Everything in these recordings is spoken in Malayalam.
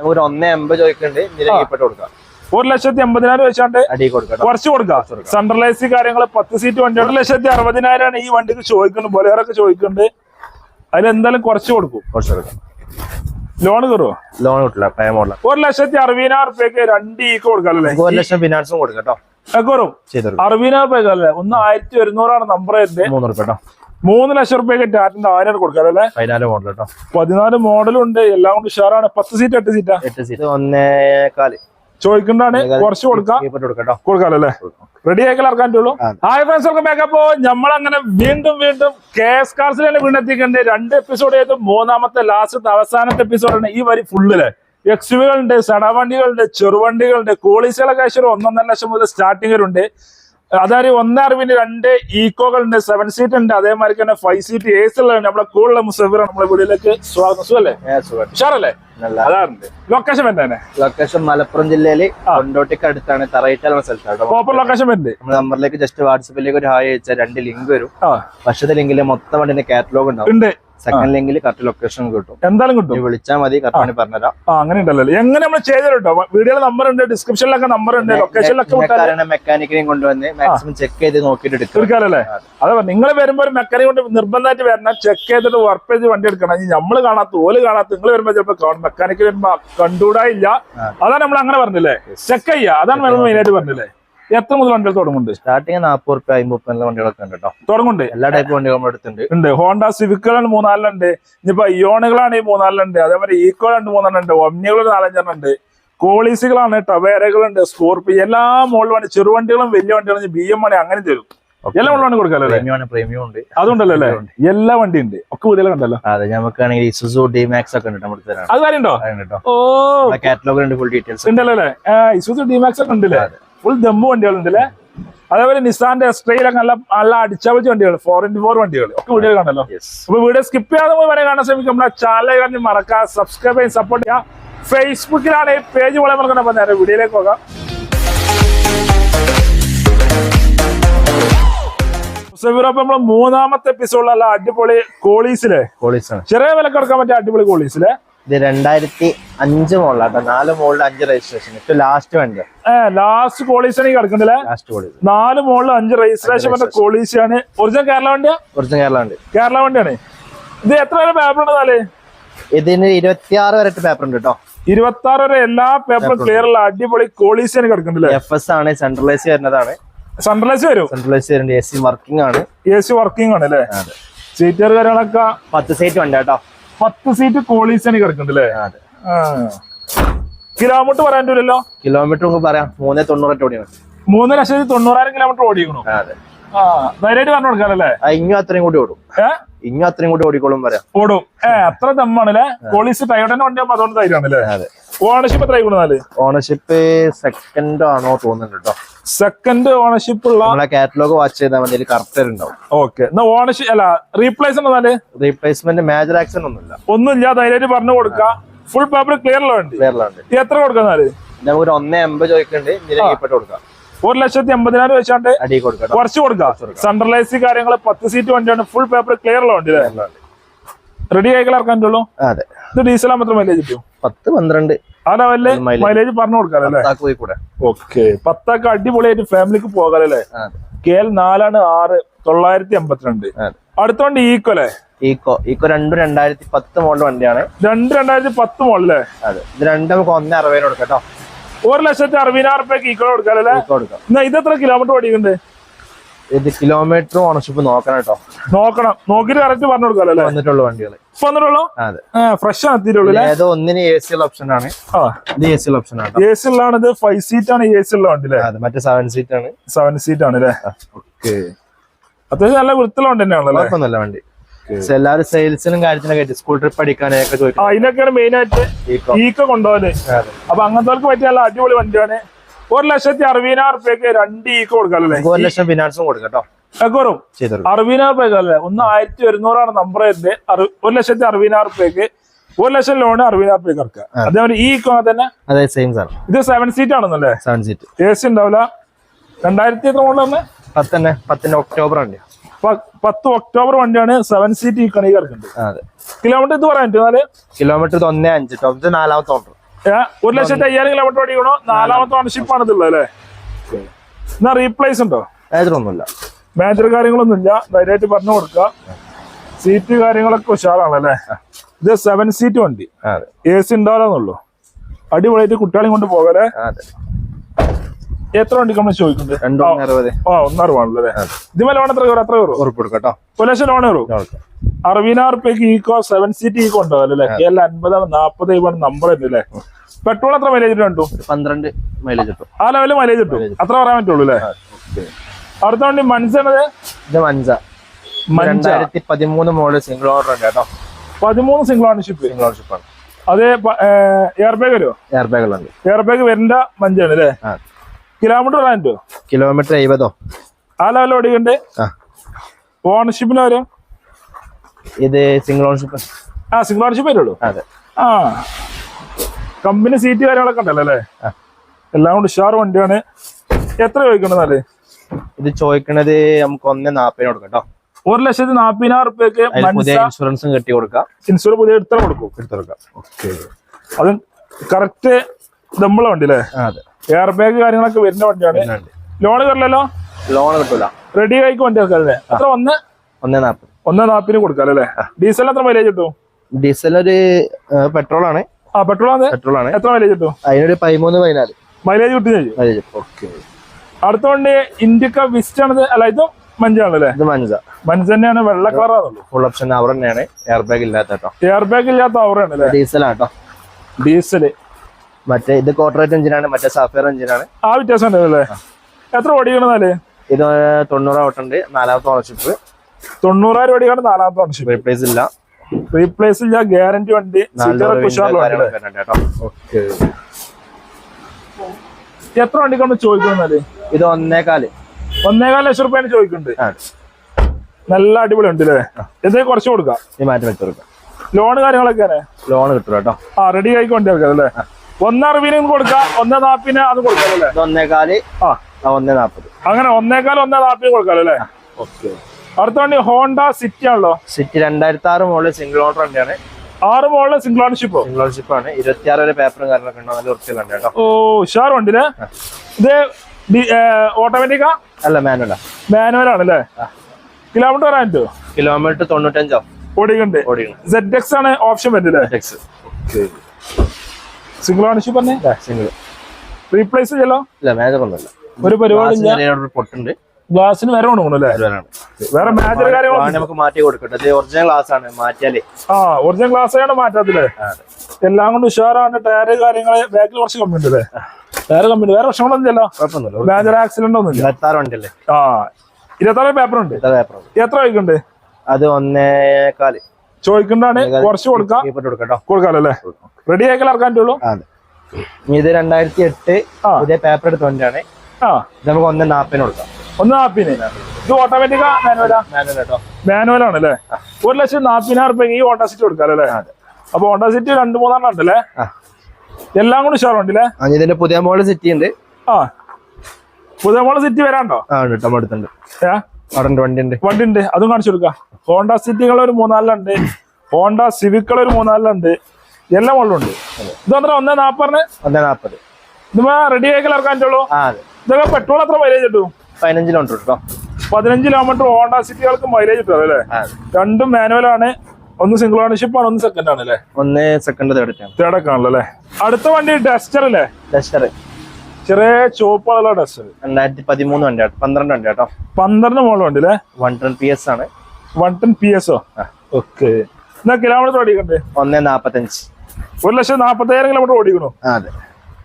നമുക്ക് ഒരു ഒന്നേ എൺപത് ചോദിക്കുന്നുണ്ട് ഇതിന് കൊടുക്കാം. ഒരു ലക്ഷത്തി എൺപതിനായിരം വെച്ചാണ്ട് കുറച്ച് കൊടുക്കാം. സെൻട്രൽ എ സി കാര്യങ്ങൾ പത്ത് സീറ്റ് വണ്ടി. ഒരു ലക്ഷത്തി അറുപതിനായിരമാണ് ഈ വണ്ടിക്ക് ചോദിക്കുന്നത് ബൊലേറൊക്കെ ചോദിക്കുന്നുണ്ട് അതിൽ എന്തായാലും കുറച്ച് കൊടുക്കും. കുറച്ച് കൊടുക്കാം. ലോൺ കയറുമോ ലോൺ കിട്ടില്ല. പേ മോഡൽ ഒരു ലക്ഷത്തി അറുപതിനായിരം റുപ്യക്ക് രണ്ട് ഈക്ക് കൊടുക്കാല്ലേ നമുക്ക് ഒരു ലക്ഷം ഫിനാൻസും കൊടുക്കാം കേട്ടോ. അറുപതിനായിരം റുപ്യക്കല്ലേ ഒന്ന് ആയിരത്തി ഒരുന്നൂറാണ് നമ്പർ വരുന്നത്. മൂന്ന് റുപ്യ കേട്ടോ. മൂന്ന് ലക്ഷം റുപ്യക്ക് ടാറ്റിന്റെ ആയിരം കൊടുക്കാറല്ലേ പതിനാല് മോഡൽ കേട്ടോ പതിനാല് മോഡലും ഉണ്ട്. എല്ലാം കൊണ്ട് ഉഷാറാണ്. പത്ത് സീറ്റ് എട്ട് സീറ്റാ എട്ട് സീറ്റ് ഒന്നേ കാൽ ചോദിക്കണ്ടാണ്. കുറച്ച് കൊടുക്കാം. കീപ്പിട്ട് കൊടുക്കാം കേട്ടോ കൊടുക്കാല്ലേ റെഡി ആക്കി ഇറക്കാൻ പറ്റുള്ളൂ. ഹായ് ഫ്രണ്ട്സ് വെൽക്കം ബാക്ക് അപ്പോ നമ്മളങ്ങനെ വീണ്ടും വീണ്ടും കെ എസ് കാർസിൽ തന്നെ വീണ്ടെത്തിക്കണ്ട് രണ്ട് എപ്പിസോഡ് ചെയ്ത് മൂന്നാമത്തെ ലാസ്റ്റ് അവസാനത്തെ എപ്പിസോഡാണ് ഈ വരി ഫുള്ളിൽ എക്സ്യുവികളുണ്ട് സടവണ്ടികളുണ്ട് ചെറുവണ്ടികളുണ്ട് കോളീസുകളൊക്കെ ഒന്നൊന്നര ലക്ഷം മുതൽ സ്റ്റാർട്ടിങ്ങിലുണ്ട് അതായത് ഒന്നേ അറിവിന് രണ്ട് ഈക്കോകളുണ്ട് സെവൻ സീറ്റ് ഉണ്ട് അതേമാതിരി തന്നെ ഫൈവ് സീറ്റ് എ സി ഉള്ളത് നമ്മളെ കൂടുതലുള്ള മുസഫിർ നമ്മളെ വീട്ടിലേക്ക് സ്വാഗതം. സുഖല്ലേ? ഉഷാറല്ലേ? അതാറുണ്ട് ലൊക്കേഷൻ എന്താണ്? ലൊക്കേഷൻ മലപ്പുറം ജില്ലയിൽ കൊണ്ടോട്ടിക്ക് അടുത്താണ് തറയിട്ടാൽ എന്ന സ്ഥലത്താണ് പ്രോപ്പർ ലൊക്കേഷൻ വരുന്നുണ്ട് നമ്മൾ നമ്പറിലേക്ക് ജസ്റ്റ് വാട്സപ്പിലേക്ക് ഒരു ഹായ് അയച്ചാൽ രണ്ട് ലിങ്ക് വരും. പക്ഷേ ലിങ്കിൽ മൊത്തം വണ്ടിന്റെ കാറ്റലോഗ് ഉണ്ടാവും. ഉണ്ട്. സെക്കൻഡ് ലിങ്കിൽ കറക്റ്റ് ലൊക്കേഷൻ കിട്ടും. എന്തായാലും കിട്ടും. വിളിച്ചാൽ മതി കറക്റ്റ് പറഞ്ഞുതരാം. അങ്ങനെ ഉണ്ടല്ലോ എങ്ങനെ നമ്മൾ ചെയ്തിട്ടോ വീഡിയോ നമ്പർ ഉണ്ട് ഡിസ്ക്രിപ്ഷനിലൊക്കെ നമ്പർ ഉണ്ട് ലൊക്കേഷനിലൊക്കെ മെക്കാനിക്കിനെയും കൊണ്ടുവന്ന് മാക്സിമം ചെക്ക് ചെയ്ത് നോക്കിയിട്ട് എടുക്കും എടുക്കാറല്ലേ? അതെ. നിങ്ങൾ വരുമ്പോൾ ഒരു മെക്കാനിക് കൊണ്ട് നിർബന്ധമായിട്ട് വരണം ചെക്ക് ചെയ്തിട്ട് വർക്ക് ചെയ്ത് വണ്ടി എടുക്കണം. നമ്മൾ നമ്മൾ കാണാത്ത ഓൽ കാണാത്ത നിങ്ങൾ വരുമ്പോൾ ചിലപ്പോ കാണും മെക്കാനിക്ക് വരുമ്പോ കണ്ടുകൂടാ ഇല്ല അതാണ് നമ്മൾ അങ്ങനെ പറഞ്ഞില്ലേ ചെക്ക് ചെയ്യാ. അതാണ് മെയിൻ ആയിട്ട് പറഞ്ഞില്ലേ? എത്ര മുതൽ വണ്ടികൾ തുടങ്ങുന്നുണ്ട്? സ്റ്റാർട്ടിങ് നാപ്പത് റുപ്യ അമ്പത് നല്ല വണ്ടികളൊക്കെ ഉണ്ട് കേട്ടോ. തുടങ്ങുന്നുണ്ട്. എല്ലാ ടൈപ്പ് വണ്ടികളും നമ്മുടെ അടുത്തുണ്ട്. ഉണ്ട്. ഹോണ്ട സിവിക്കുകൾ മൂന്നാലിലുണ്ട് ഇനിയിപ്പോ ഇയോണുകളാണ് ഈ മൂന്നാലിലുണ്ട് അതേപോലെ ഈക്കോ രണ്ട് മൂന്നാലുണ്ട് ഒമ്നികൾ ഒരു നാലഞ്ചെണ്ണം ഉണ്ട് കോളീസുകളാണ് ടവേരകളുണ്ട് സ്കോർപ്പിയോ എല്ലാ മോളിൽ വണ്ടി ചെറുവണ്ടികളും വലിയ വണ്ടികളും ബി എം മണി അങ്ങനെ തരും. എല്ലാ വണ്ടി കൊടുക്കാമല്ലോ പ്രീമിയം ഉണ്ട്. അതുണ്ടല്ലോ അല്ലേ? എല്ലാ വണ്ടി ഉണ്ട്. ഒക്കെ പുതിയ കണ്ടല്ലോ അതെ നമുക്കാണെങ്കിൽ ഇസുസു ഡി മാക്സ് ഒക്കെ ഉണ്ട് നമ്മുടെ അത് കാര്യണ്ടോ കേട്ടോ. ഓ. കാറ്റലോഗ് ഉണ്ട് ഫുൾ ഡീറ്റെയിൽസ് ഉണ്ടല്ലോ അല്ലേ? ഡി മാക്സ് ഒക്കെ ഉണ്ടല്ലേ? ഫുൾ ദമ്മ് വണ്ടികളുണ്ടല്ലേ അതേപോലെ നിസാന്റെ എക്സ്ട്രയിലൊക്കെ നല്ല നല്ല അടിച്ചവച്ച് വണ്ടികൾ ഫോർ ഇന്റു ഫോർ വണ്ടികൾ ഒക്കെ വീഡിയോ കണ്ടല്ലോ. അപ്പൊ വീഡിയോ സ്കിപ്പ് ചെയ്യാതെ വരെ കാണാൻ ശ്രമിക്കും. നമ്മുടെ ചാനൽ കാണി മറക്കുക സബ്സ്ക്രൈബ് ചെയ്യാൻ സപ്പോർട്ട് ചെയ്യാം ഫേസ്ബുക്കിലാണ് ഈ പേജ് പോലെ മറക്കണം അപ്പൊ നേരെ വീഡിയോയിലേക്ക് പോകാം. മുസഫിർ നമ്മൾ നമ്മൾ മൂന്നാമത്തെ എപ്പിസോഡിലല്ല അടിപൊളി കോളീസിലെ കോളീസ് ചെറിയ വില കൊടുക്കാൻ പറ്റിയ അടിപൊളി കോളീസിലെ ഇത് രണ്ടായിരത്തി അഞ്ച് മോളിലാട്ടോ നാല് മോളിൽ അഞ്ച് രജിസ്ട്രേഷൻ ഇപ്പൊ ലാസ്റ്റ് വണ്ടി. ലാസ്റ്റ് കോളീസാണ് കിടക്കുന്നില്ലേ ലാസ്റ്റ് കോളീസ് നാല് മോളിൽ അഞ്ച് രജിസ്ട്രേഷൻ വന്ന കോളീസിയാണ് ഒറിജിനൽ കേരള വണ്ടിയാ? ഒറിജിനൽ കേരള വണ്ടി. കേരള വണ്ടിയാണ്. ഇത് എത്ര വരെ പേപ്പർ ഉണ്ട് നാല്? ഇതിന് ഇരുപത്തിയാറ് വരെ പേപ്പർ ഉണ്ട് കേട്ടോ. ഇരുപത്തി ആറ് വരെ എല്ലാ പേപ്പറും ക്ലിയർ ഉള്ള അടിപൊളി കോളീസിയാണ് കിടക്കുന്നില്ലേ എഫ് എസ് ആണ് സെൻട്രലൈസ് വരുന്നതാണ്. സെൻട്രലൈസ് വരും? സെൻട്രലൈസ് വരുന്നുണ്ട്. എ സി വർക്കിംഗ് ആണ്. എ സി വർക്കിംഗ് ആണ് അല്ലേ? സീറ്റുകാർ സീറ്റർ കാര്യങ്ങളൊക്കെ പത്ത് സീറ്റ് വണ്ടി കേട്ടോ. പത്ത് സീറ്റ് കോളീസിന് കിടക്കുന്നുണ്ട് അല്ലേ? അതെ. കിലോമീറ്റർ പറയാൻ പറ്റില്ലല്ലോ കിലോമീറ്റർ പറയാം. മൂന്ന് തൊണ്ണൂറ് ഓടിയാണ് മൂന്ന് ലക്ഷത്തി തൊണ്ണൂറായിരം കിലോമീറ്റർ ഓടിക്കണോ ധൈര്യമായിട്ട് പറഞ്ഞു കൊടുക്കാനല്ലേ ഇനി അത്രയും കൂടി ഓടും. ഇനി അത്രയും കൂടി ഓടിക്കോളും പറയാം. ഓടും. ഏ അത്ര ദമ്മാണല്ലേ കോളീസ് ടയോട്ടന്റെ വണ്ടിയാകുമ്പോ അതുകൊണ്ട് ധൈര്യമാണല്ലേ ഓണർഷിപ്പ് എത്ര ഓണർഷിപ്പ് സെക്കൻഡ് ആണോ തോന്നുന്നുണ്ട് കേട്ടോ സെക്കൻഡ് ഓണർഷിപ്പ് ഉള്ള നമ്മളെ കാറ്റലോഗ് വാച്ച് ചെയ്താൽ മതി കറക്റ്റ് ഉണ്ടാവും ഓക്കെ എന്നാ ഓണർഷിപ്പ് അല്ല റീപ്ലേസ്മെന്റ് എന്നാൽ റീപ്ലേസ്മെന്റ് മേജർ ആക്സിഡന്റ് ഒന്നുമില്ല. ഒന്നുമില്ല ധൈര്യമായിട്ട് പറഞ്ഞു കൊടുക്കാം. ഫുൾ പേപ്പർ ക്ലിയർ ഉണ്ട് എത്ര കൊടുക്കുന്നാൽ നമുക്ക് ഒരു ഒന്നേ എൺപത് ചോദിക്കുന്നുണ്ട് കൊടുക്കാം. ഒരു ലക്ഷത്തി എൺപതിനായിരം വെച്ചാണ്ട് കുറച്ച് കൊടുക്കാം. സെൻട്രലൈസ് കാര്യങ്ങൾ പത്ത് സീറ്റ് വണ്ടിയാണ് ഫുൾ പേപ്പർ വണ്ടി അല്ലേ? റെഡി ആയിക്കളെ ഇറക്കാനുള്ളൂ അതെ. ഇത് ഡീസൽ മാത്രം മൈലേജ് കിട്ടും? പത്ത് പന്ത്രണ്ട്. ആ ലെവലിൽ മൈലേജ് പറഞ്ഞു കൊടുക്കാറല്ലേ ഓക്കെ പത്തൊക്കെ അടിപൊളിയായിട്ട് ഫാമിലിക്ക് പോകാനല്ലേ കെ എൽ നാലാണ് ആറ് തൊള്ളായിരത്തി അമ്പത്തിരണ്ട് അടുത്തോണ്ട് അടുത്ത വണ്ടി ഈക്വലെ ഈക്കോ ഈക്കോ രണ്ടും രണ്ടായിരത്തി പത്ത് മോഡൽ വണ്ടിയാണ്. രണ്ട് രണ്ടായിരത്തി പത്ത് മോളിലെ അതെ. ഇത് രണ്ടും നമുക്ക് ഒന്നേ അറുപതിന് കൊടുക്കാം കേട്ടോ. ഒരു ലക്ഷത്തി അറുപതിനായിരം റുപ്യക്ക് ഈക്കോ കൊടുക്കാം അല്ലേ? ഈക്കോ കൊടുക്കാം. ഇത് എത്ര കിലോമീറ്റർ ഓടിക്കുന്നുണ്ട്? ഇത് കിലോമീറ്റർ ഓണർഷിപ്പ് നോക്കണം കേട്ടോ. നോക്കണം. നോക്കിട്ട് കറക്റ്റ് പറഞ്ഞു കൊടുക്കാല്ലോ അല്ലേ? വന്നിട്ടുള്ള വണ്ടികൾ വന്നിട്ടുള്ളൂ? അതെ. ഫ്രഷ് ആണ് എത്തിയിട്ടുള്ളൂ ഏതോ ഒന്നിന് എ സി ഉള്ള ഓപ്ഷൻ ആണ്. ഇത് എ സി ഉള്ള ഓപ്ഷൻ ആണ് എ സി ഉള്ളതാണ് ഇത് ഫൈവ് സീറ്റ് ആണ് എ സി ഉള്ള വണ്ടി അല്ലേ? മറ്റേ സെവൻ സീറ്റ് ആണ്. സെവൻ സീറ്റ് ആണ് അല്ലേ? ഓക്കെ അത്യാവശ്യം നല്ല വൃത്തിയുള്ള വണ്ടി തന്നെയാണല്ലോ കുഴപ്പമൊന്നുമില്ല വണ്ടി. എല്ലാവരും സെയിൽസിനും കാര്യത്തിനൊക്കെ സ്കൂൾ ട്രിപ്പ് അടിക്കാനൊക്കെ അതിനൊക്കെയാണ് മെയിൻ ആയിട്ട് ഈക്കോ കൊണ്ടുപോകൽ. അപ്പൊ അങ്ങനത്തെ പറ്റിയ നല്ല അടിപൊളി വണ്ടിയാണ്. ഒരു ലക്ഷത്തി അറുപതിനായിരം റുപ്യക്ക് രണ്ട് ഈക്ക് കൊടുക്കാല്ലേ നമുക്ക് ഒരു ലക്ഷം ഫിനാൻസും കൊടുക്കട്ടോ ചെയ്തു അറുപതിനായിരം റുപ്യ അല്ലേ? ഒന്ന് ആയിരത്തി ഒരുന്നൂറാണ് നമ്പർ വരുന്നത്. ഒരു ലക്ഷത്തി അറുപതിനായിരം റുപ്യക്ക് ഒരു ലക്ഷം ലോൺ അറുപതിനായിരം റുപ്യ ഇറക്കുക. അതേപോലെ ഈ ഈക്കോ തന്നെ അതെ സെയിം സാർ. ഇത് സെവൻ സീറ്റ് ആണെന്നല്ലേ? സെവൻ സീറ്റ് എ സി ഉണ്ടാവില്ല. രണ്ടായിരത്തി എത്ര തന്നെ പത്ത് തന്നെ പത്തിന്റെ ഒക്ടോബർ വണ്ടിയാ പത്ത് ഒക്ടോബർ വണ്ടിയാണ് സെവൻ സീറ്റ് ഈ കണി കിടക്കുന്നത് കിലോമീറ്റർ ഇത് പറയാൻ കിലോമീറ്റർ ഒന്നേ അഞ്ച്. നാലാമത്തെ ഓർഡർ ഒരു ലക്ഷത്തി അയ്യായിരം കിലോമീറ്റർ ഓടിക്കണോ. നാലാമത്തെ ഓണർഷിപ്പ് ആണ് ഇതുള്ളത് അല്ലേ? എന്നാ റീപ്ലേസ് ഉണ്ടോ? മേജറൊന്നുമില്ല മേജർ കാര്യങ്ങളൊന്നും ഇല്ല ധൈര്യമായിട്ട് പറഞ്ഞു കൊടുക്കുക. സീറ്റ് കാര്യങ്ങളൊക്കെ ഉഷാറാണ് അല്ലേ? ഇത് സെവൻ സീറ്റ് വണ്ടി. എ സി ഉണ്ടാവില്ലെന്നുള്ളൂ അടിപൊളിയായിട്ട് കുട്ടികളെയും കൊണ്ട് പോകലേ അതെ. എത്ര വണ്ടി നമ്മൾ ചോദിക്കുന്നുണ്ട്? രണ്ടു അറുപത് ആ അല്ലേ? ഇതുമേ ലോൺ എത്ര കയറും എത്ര കയറും ഉറപ്പ് കൊടുക്കട്ടോ. ഒരു ലക്ഷം ലോൺ കയറും അറുപതിനായിരം റുപ്യക്ക് ഈക്കോ സെവൻ സീറ്റ് ഈക്കോ ഉണ്ടാവില്ല അല്ലേ കെ എൽ അൻപതാണ് നാപ്പത് ഇവണ് നമ്പർ ഉണ്ട് അല്ലേ? പെട്രോൾ എത്ര മൈലേജ് കണ്ടു? പന്ത്രണ്ട് മൈലേജ് കിട്ടും ആ ലെവലിൽ മൈലേജ് കിട്ടും അത്ര പറയാൻ പറ്റുള്ളൂ അല്ലേ? അടുത്ത വണ്ടി മനസ്സാണത് ഇത് മൻസ. മഞ്ച രണ്ടായിരത്തി പതിമൂന്ന് മോഡൽ സിംഗിൾ ഓർഡർ ഉണ്ട് കേട്ടോ. പതിമൂന്ന് സിംഗിൾ ഓണർഷിപ്പ് സിംഗിൾ ഓണർഷിപ്പ് ആണ്. അത് എയർ ബാഗ് വരുമോ എയർ ബാഗുകളുണ്ട് എയർ ബാഗ് വരേണ്ട മഞ്ചാണ് അല്ലേ? കിലോമീറ്റർ പറയാൻ കിലോമീറ്റർ എഴുപതോ? ആ ലെവലോ ഓടിക്കണ്ട്. ഓണർഷിപ്പിന് വരും ഇത് സിംഗിൾ ഓണർഷിപ്പ് ആ സിംഗിൾ ഓണർഷിപ്പ് വരുള്ളൂ. അതെ. ആ. കമ്പനി സീറ്റ് കാര്യങ്ങളൊക്കെ ഉണ്ടല്ലോ അല്ലേ. എല്ലാം കൊണ്ട് ഉഷാർ വണ്ടിയാണ്. എത്ര ചോദിക്കണ്ടെന്നാൽ ഇത് ചോദിക്കണത് നമുക്ക് ഒന്ന് നാപ്പതിന് കൊടുക്കാം കേട്ടോ. ഒരു ലക്ഷത്തി നാപ്പതിനായിരം റുപ്യക്ക് ഇൻഷുറൻസും കെട്ടി കൊടുക്കാം. ഇൻഷുറൻസ് പുതിയ എടുത്ത കൊടുക്കും. എടുത്തു കൊടുക്കാം. ഓക്കെ അത് കറക്റ്റ് നമ്മളെ വണ്ടി അല്ലേ? അതെ. എയർ ബാഗ് കാര്യങ്ങളൊക്കെ വരുന്ന വണ്ടിയാണ്. ലോൺ കയറില്ലല്ലോ ലോൺ കിട്ടൂല. റെഡി ആയിക്ക് വണ്ടി വെക്കാല്ലേ അത്ര ഒന്ന് ഒന്ന് നാപ്പത്. ഒന്ന് നാപ്പിന് കൊടുക്കാം അല്ലേ? ഡീസൽ എത്ര മൈലേജ് കിട്ടും? ഡീസൽ ഒരു പെട്രോൾ ആണ് ആ പെട്രോൾ ആണ് പെട്രോൾ ആണ് എത്ര മൈലേജ് കിട്ടും? അതിനൊരു പതിമൂന്ന് പതിനാല്. മൈലേജ് കിട്ടും മൈലേജ് ഓക്കെ അടുത്ത വണ്ടി ഇന്ത്യക്ക വിസ്റ്റ് ആണ് അല്ല ഇതും മഞ്ചാണല്ലേ ഇത് മഞ്ച. മഞ്ച തന്നെയാണ് വെള്ള കളറാണല്ലോ ഫുൾ ഓപ്ഷൻ അവർ തന്നെയാണ്. എയർ ബാഗ് ഇല്ലാത്ത എയർ ബാഗ് ഇല്ലാത്ത അവറാണ് അല്ലേ? ഡീസൽ ആട്ടോ ഡീസൽ. മറ്റേ ഇത് കോട്ടറേറ്റ് എഞ്ചിനാണ് മറ്റേ സഫയർ എഞ്ചിനാണ്. ആ വ്യത്യാസം ഉണ്ടല്ലേ എത്ര ഓടിക്കണതാൽ ഇത് തൊണ്ണൂറ് ഓട്ടുണ്ട് നാലാമത്തെ ഓണർഷിപ്പ് തൊണ്ണൂറായിരം ഓടിക്കാണ് നാലാമത്തെ ഓണർഷിപ്പ് റീപ്ലേസ് ഇല്ല. റീപ്ലേസ് ഇല്ല ഗ്യാരണ്ടി വണ്ടി. എത്ര വണ്ടിക്കാണ് ചോദിക്കുന്നത് ഇത് ഒന്നേകാൽ. ഒന്നേകാൽ ലക്ഷം റുപ്യാണ് ചോദിക്കുന്നുണ്ട്. നല്ല അടിപൊളി ഉണ്ട് അല്ലേ എന്തെങ്കിലും കുറച്ച് കൊടുക്കാം. ഈ മാറ്റി വെച്ചു കൊടുക്കാം. ലോൺ കാര്യങ്ങളൊക്കെ ലോൺ കിട്ടും കേട്ടോ. ആ റെഡി ആയിക്കൊണ്ടേ അല്ലേ ഒന്നറുപതിന് കൊടുക്കാം ഒന്നേ നാപ്പിന് അത് കൊടുക്കാം അല്ലേ? ഇത് ഒന്നേകാൽ ആ. ഒന്നേ നാപ്പത്. അങ്ങനെ ഒന്നേ നാപ്പിന് കൊടുക്കാം അല്ലേ? ഓക്കെ. അടുത്ത വണ്ടി ഹോണ്ട സിറ്റി ആണല്ലോ? സിറ്റി രണ്ടായിരത്തി ആറ് മോളിൽ സിംഗിൾ ഓണർ വണ്ടിയാണ്. ആറ് മോളിൽ സിംഗിൾ ഓണർഷിപ്പ് സിംഗിൾ ഓണർഷിപ്പ് ആണ്. ഇരുപത്തിയാറ് വരെ പേപ്പറും കാര്യങ്ങളൊക്കെ ഉണ്ടോ. നല്ല വൃത്തിയിലുണ്ട് കേട്ടോ. ഓ ഉഷാർ വണ്ടിയിൽ ഇത് ഓട്ടോമാറ്റിക്കാ അല്ല മാനുവലാ മാനുവൽ അല്ലേ? കിലോമീറ്റർ വരാൻ പറ്റുമോ കിലോമീറ്റർ തൊണ്ണൂറ്റഞ്ചോ? ഓടിക്കുന്നുണ്ട് ഓടിക്കുന്നു സെഡ് എക്സ് ആണ് ഓപ്ഷൻ പറ്റില്ല സിംഗിൾ ഓണർഷിപ്പ് തന്നെ സിംഗിൾ റീപ്ലേസ് ചെയ്യലോ? ഇല്ല മേജർ ഒന്നുമില്ല. ഒരു പരിപാടി പൊട്ടുണ്ട് ഗ്ലാസിന് വരെ കൊണ്ടുപോകണല്ലേ. വേറെ മേജർ കാര്യങ്ങളൊന്നും നമുക്ക് മാറ്റി കൊടുക്കട്ടെ. ഒറിജിനൽ ഗ്ലാസ് ആണ് മാറ്റിയാലേ. ആ ഒറിജിനൽ ഗ്ലാസ് ആണ് മാറ്റാത്തില്ലേ എല്ലാം കൊണ്ട് ഉഷാറാണ്. ടയർ കാര്യങ്ങൾ ബാക്കിൽ കുറച്ച് കമ്മി ഉണ്ട് അല്ലേ ടയർ കമ്മി വേറെ പ്രശ്നങ്ങളൊന്നും ഇല്ലല്ലോ കുഴപ്പമൊന്നുമില്ല. മേജർ ആക്സിഡന്റ് ഒന്നും ഇല്ല ഇരുപത്താറ് വണ്ടിയല്ലേ ആ. ഇരുപത്താറ് പേപ്പർ ഉണ്ട്. എത്ര വയ്ക്കുന്നുണ്ട് അത് ഒന്നേ ഒന്നേകാൽ. ചോദിക്കണ്ടാണ് കുറച്ച് കൊടുക്കാം. റെഡി ആക്കൽ ഇറക്കാൻ പറ്റുള്ളൂ? ഇത് രണ്ടായിരത്തി എട്ട് ഇതേ പുതിയ പേപ്പർ എടുത്ത് വണ്ടിയാണ് നമുക്ക് ഒന്ന് നാപ്പിന് കൊടുക്കാം. ഒന്ന് നാപ്പിന്. ഇത് മാനുവൽ കേട്ടോ അല്ലേ ഒരു ലക്ഷം നാപ്പതിനായിരം റുപ്യ ഈ ഓട്ടോ സിറ്റി കൊടുക്കാം അല്ലേ? അതെ. അപ്പൊ ഓട്ടോ സിറ്റി രണ്ട് മൂന്നെണ്ണം ഉണ്ടല്ലേ? എല്ലാം കൂടി ഉഷാറുണ്ടല്ലേ? ഇതിന്റെ പുതിയ മോൾ സിറ്റി ഉണ്ട്. ആ. പുതിയ മോൾ സിറ്റി വരാണ്ടോ ആ ഉണ്ട്. അവിടെ ഉണ്ട്. വണ്ടി ഉണ്ട് അതും കാണിച്ചു കൊടുക്കാം. ഹോണ്ട സിറ്റികൾ ഒരു മൂന്നാലിലുണ്ട്. ഹോണ്ട സിവിക്കൾ ഒരു മൂന്നാലിലുണ്ട്. എല്ലാം ഉള്ളുണ്ട് ഇത് അത്ര ഒന്നേ നാപ്പറിന്? ഒന്നേ നാപ്പത്. ഇതുമാ റെഡി ആക്കൽ ഇറക്കാൻ പറ്റുള്ളൂ ഇതൊക്കെ പെട്രോൾ അത്ര മൈലേജ് കിട്ടും? കിലോമീറ്റർ കേട്ടോ പതിനഞ്ച് കിലോമീറ്റർ ഹോണ്ട സിറ്റികൾക്ക് മൈലേജ് കിട്ടും അല്ലേ രണ്ടും മാനുവൽ ആണ്. ഒന്ന് സിംഗിൾ ഓണർഷിപ്പ് ആണ് ഒന്ന് സെക്കൻഡ് ആണ് അല്ലേ? ഒന്ന് സെക്കൻഡ് തേർഡ് ആണല്ലോ അല്ലേ? അടുത്ത വണ്ടി ഡസ്റ്റർ അല്ലേ? ഡസ്റ്റർ ചെറിയ ചുവപ്പുള്ള ഡ്രസ് രണ്ടായിരത്തി പതിമൂന്ന് വണ്ടി പന്ത്രണ്ട് വണ്ടി കേട്ടോ. പന്ത്രണ്ട് വണ്ടി അല്ലേ? വൺ ടെൻ പി എസ് ആണ്. വൺ ടെൻ പി എസ് ആ. ഓക്കെ. എന്നാ കിലോമീറ്റർ ഓടിക്കണ്ടേ? ഒന്നേ നാപ്പത്തഞ്ച്. ഒരു ലക്ഷം നാപ്പത്തയ്യായിരം കിലോമീറ്റർ ഓടിക്കണോ? അതെ.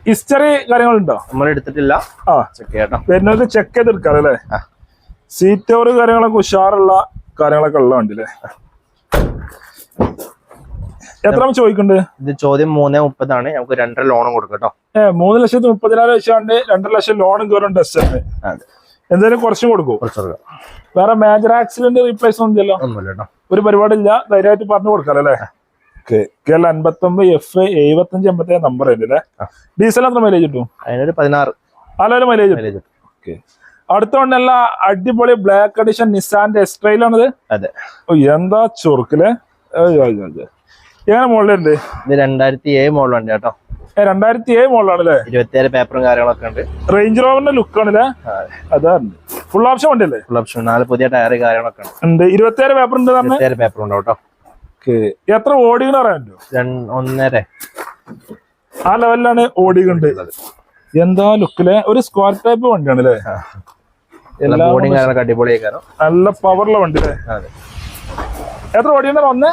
ഹിസ്റ്ററി കാര്യങ്ങളുണ്ടോ? നമ്മൾ എടുത്തിട്ടില്ല. ആ. ചെക്ക് കേട്ടോ വരുന്നത് ചെക്ക് ചെയ്തെടുക്കാം അല്ലേ? ആ. സീറ്റ് ഓവർ കാര്യങ്ങളൊക്കെ ഉഷാറുള്ള കാര്യങ്ങളൊക്കെ ഉള്ള വണ്ടി അല്ലേ? എത്ര ചോദിക്കുന്നുണ്ട് ഇത് ചോദ്യം മൂന്നേ മുപ്പതാണ്. നമുക്ക് രണ്ടര ലോണും കൊടുക്കാം കേട്ടോ. ഏ മൂന്ന് ലക്ഷത്തി മുപ്പതിനായിരം വെച്ചാണ്ട് രണ്ടര ലക്ഷം ലോണും കയറും ടെസ്റ്റ് എന്തായാലും കുറച്ചും കൊടുക്കും. വേറെ മേജർ ആക്സിഡന്റ് റീപ്ലേസ് ഒന്നുമില്ലല്ലോ ഒരു പരിപാടി ഇല്ല. ധൈര്യമായിട്ട് പറഞ്ഞു കൊടുക്കാം അല്ലേ? കെ എൽ അൻപത്തൊമ്പത് എഫ് എഴുപത്തഞ്ച് എൺപത്തി നമ്പർ ഉണ്ട് അല്ലേ? ഡീസൽ എത്ര മൈലേജ് കിട്ടും? അതിനൊരു പതിനാറ്. അല്ലൊരു മൈലേജ് കിട്ടും. Mileage okay. അടുത്ത ഉണ്ടല്ല അടിപൊളി ബ്ലാക്ക് അഡിഷൻ നിസാന്റെ എക്സ്ട്രയിലാണിത് അതെ. ഓ എന്താ ചൊറുക്കൽ. എങ്ങനെ മോളിലുണ്ട് ഇത് രണ്ടായിരത്തി ഏഴ് മോഡൽ വണ്ടി കേട്ടോ. രണ്ടായിരത്തി ഏഴ് മോളിലാണല്ലേ ഇരുപത്തിയേഴ് പേപ്പറും കാര്യങ്ങളൊക്കെ ഉണ്ട്. റേഞ്ച് റോവറിന്റെ ലുക്ക് ആണല്ലേ? അതാണ് ഫുൾ ഓപ്ഷൻ വണ്ടി അല്ലേ ഫുൾ ഓപ്ഷൻ നാല് പുതിയ ടയർ കാര്യങ്ങളൊക്കെ ഉണ്ട്. ഇരുപത്തിയേഴ് പേപ്പർ ഉണ്ട് ഇരുപത്തിയേഴ് പേപ്പർ ഉണ്ട് കേട്ടോ. എത്ര ഓടികൾ അറിയാൻ പറ്റുമോ? ഒന്നര. ആ ലെവലിലാണ് ഓടികളുണ്ട് എന്താ ലുക്കിലെ ഒരു സ്ക്വാർ ടൈപ്പ് വണ്ടിയാണ് അല്ലേ എല്ലാം അടിപൊളിയാക്കാനോ നല്ല പവറുള്ള വണ്ടി അല്ലേ എത്ര ഓടിയുണ്ടോ ഒന്ന്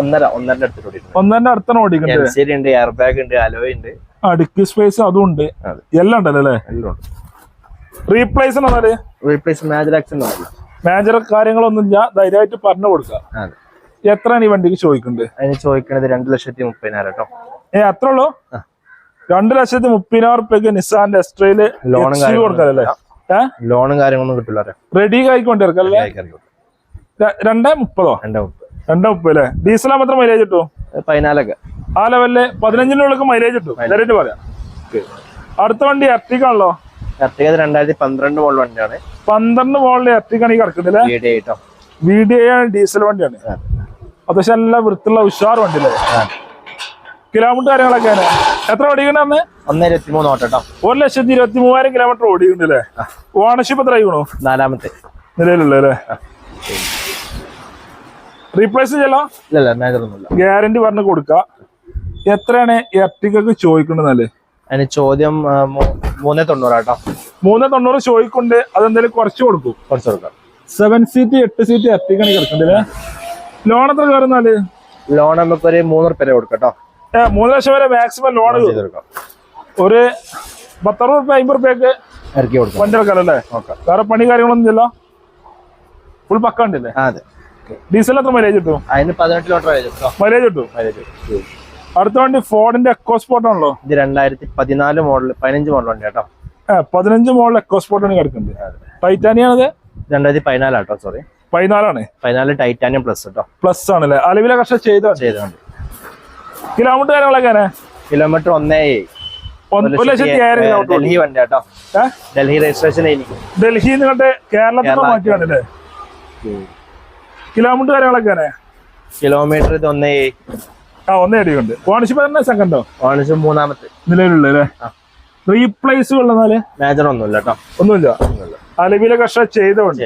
ഒന്നര ഒന്നര എടുത്തിട്ട് ഒന്നെ അടുത്താണ് ഓടിക്കുന്നത് ഉണ്ട് എയർ ബാഗ് ഉണ്ട് അലോയ് ഉണ്ട്. അടുക്കി ഡിക്കി സ്പേസ് അതും ഉണ്ട്. എല്ലാം ഉണ്ടല്ലോ അല്ലേ? എല്ലാം ഉണ്ട്. Replace replace major accident major കാര്യങ്ങളൊന്നും ഇല്ല. ധൈര്യമായിട്ട് പറഞ്ഞു കൊടുക്കാം എത്രയാണ് ഈ വണ്ടിക്ക് ചോദിക്കുന്നത് അതിന് ചോദിക്കുന്നത് രണ്ട് ലക്ഷത്തി മുപ്പതിനായിരം കേട്ടോ. ഏ അത്ര ഉള്ളു? രണ്ടു ലക്ഷത്തി മുപ്പതിനായിരം റുപ്യക്ക് നിസാന്റെ എക്സ്ട്രയിൽ ലോണും കൊടുക്കാല്ലേ ലോണും കാര്യങ്ങളൊന്നും കിട്ടില്ല റെഡി ആയിക്കൊണ്ടിരിക്കല്ലേ രണ്ടേ മുപ്പതോ? രണ്ടേ മുപ്പത്. രണ്ടേ മുപ്പത് അല്ലേ? ഡീസലാ മാത്രം മൈലേജ് കിട്ടും പതിനാലൊക്കെ. ആ ലെവലിൽ പതിനഞ്ചിനുള്ളിൽ മൈലേജ് കിട്ടും. ധൈര്യമായിട്ട് പറയാം. അടുത്ത വണ്ടി എർട്ടിക്കാണല്ലോ രണ്ടായിരത്തി പന്ത്രണ്ട് മോളിൽ വണ്ടിയാണ്. പന്ത്രണ്ട് മോളിൽ എർട്ടിക്കാണ് ഈ കിടക്കുന്നില്ല വി ഡി ആണ് ഡീസൽ വണ്ടിയാണ്. അത്യാവശ്യം നല്ല വൃത്തിയുള്ള ഉഷാർ വണ്ടി അല്ലേ കിലോമീറ്റർ കാര്യങ്ങളൊക്കെയാണ് എത്ര ഓടിക്കണ്ടെന്ന് ഒന്ന് ഇരുപത്തി മൂന്ന് ഓട്ടോ ഒരു ലക്ഷത്തി ഇരുപത്തി മൂവായിരം കിലോമീറ്റർ ഓടിക്കുന്നില്ലേ ഓണർഷിപ്പ് എത്ര ആയിക്കണോ നാലാമത്തെ. നിലയിലുള്ളേ അല്ലേ? റീപ്ലേസ് ചെയ്യലോ? മേജർ ഗ്യാരണ്ടി പറഞ്ഞ് കൊടുക്ക. എത്രയാണ് എർട്ടിക്കക്ക് ചോദിക്കേണ്ടതല്ലേ അതിന് ചോദ്യം ആ, തൊണ്ണൂറാട്ടോ മൂന്നേ തൊണ്ണൂറ് മൂന്ന് ചോദിക്കൊണ്ട് അതെന്തായാലും കുറച്ച് കൊടുക്കും. കുറച്ച് കൊടുക്കാം. സെവൻ സീറ്റ് എട്ട് സീറ്റ് എർട്ടിക്കാണ് കിടക്കണ്ടല്ലേ ലോൺ എത്ര കയറുന്നാൽ ലോൺ നമുക്ക് ഒരു മൂന്ന് റുപ്യ കൊടുക്കാം കേട്ടോ. ഏ, മൂന്ന് ലക്ഷം വരെ മാക്സിമം ലോൺ ചെയ്തെടുക്കാം ഒരു പത്തറുപത് റുപ്യ അമ്പത് റുപ്യൊക്കെ ഇറക്കി കൊടുക്കാം. വണ്ടി നോക്കാം വേറെ പണി കാര്യങ്ങളൊന്നും ഇല്ലല്ലോ? ഫുൾ പക്ക ഉണ്ടല്ലേ അതെ. ഡീസൽ എത്ര മൈലേജ് കിട്ടും? അതിന് പതിനെട്ട് കിലോമീറ്റർ മൈലേജ് കേട്ടോ. മൈലേജ് അടുത്ത വണ്ടി ഫോർഡിന്റെ എക്കോസ്പോർട്ട് ആണല്ലോ? ഇത് രണ്ടായിരത്തി പതിനാല് മോഡൽ പതിനഞ്ച് മോഡൽ വണ്ടി കേട്ടോ. പതിനഞ്ച് മോഡൽ എക്കോസ്പോർട്ട് ആണ് കിടക്കുന്നത് ടൈറ്റാനിയാണത് രണ്ടായിരത്തി പതിനാലാട്ടോ സോറി പതിനാലാണ് പതിനാല് ടൈറ്റാനിയം പ്ലസ് കേട്ടോ പ്ലസ് ആണല്ലേ അലവിലെ കഷ ചെയ്തോ ചെയ്തുകൊണ്ട് കിലോമീറ്റർ കാര്യങ്ങളൊക്കെ കിലോമീറ്റർ ഒന്നേ ഡൽഹി വണ്ടി കേട്ടോ. ഡൽഹി രജിസ്ട്രേഷൻ ഡൽഹി നിങ്ങളുടെ കേരളത്തിൽ കേരള. മാറ്റിയാണല്ലേ കിലോമീറ്റർ കാര്യങ്ങളൊക്കെ കിലോമീറ്റർ ഇത് ഒന്നേ. ആ ഒന്നേ അടിയുണ്ട് ഓണർഷിപ്പ് തന്നെ സെക്കൻഡോ ഓണർഷിപ്പ് മൂന്നാമത്തെ. നിലവിലുള്ള. റീപ്ലേസ് ഉള്ളതാൽ മേജർ ഒന്നുമില്ല കേട്ടോ ഒന്നുമില്ല? ഒന്നുമില്ല. അലവിലെ കഷ ചെയ്തോണ്ട്.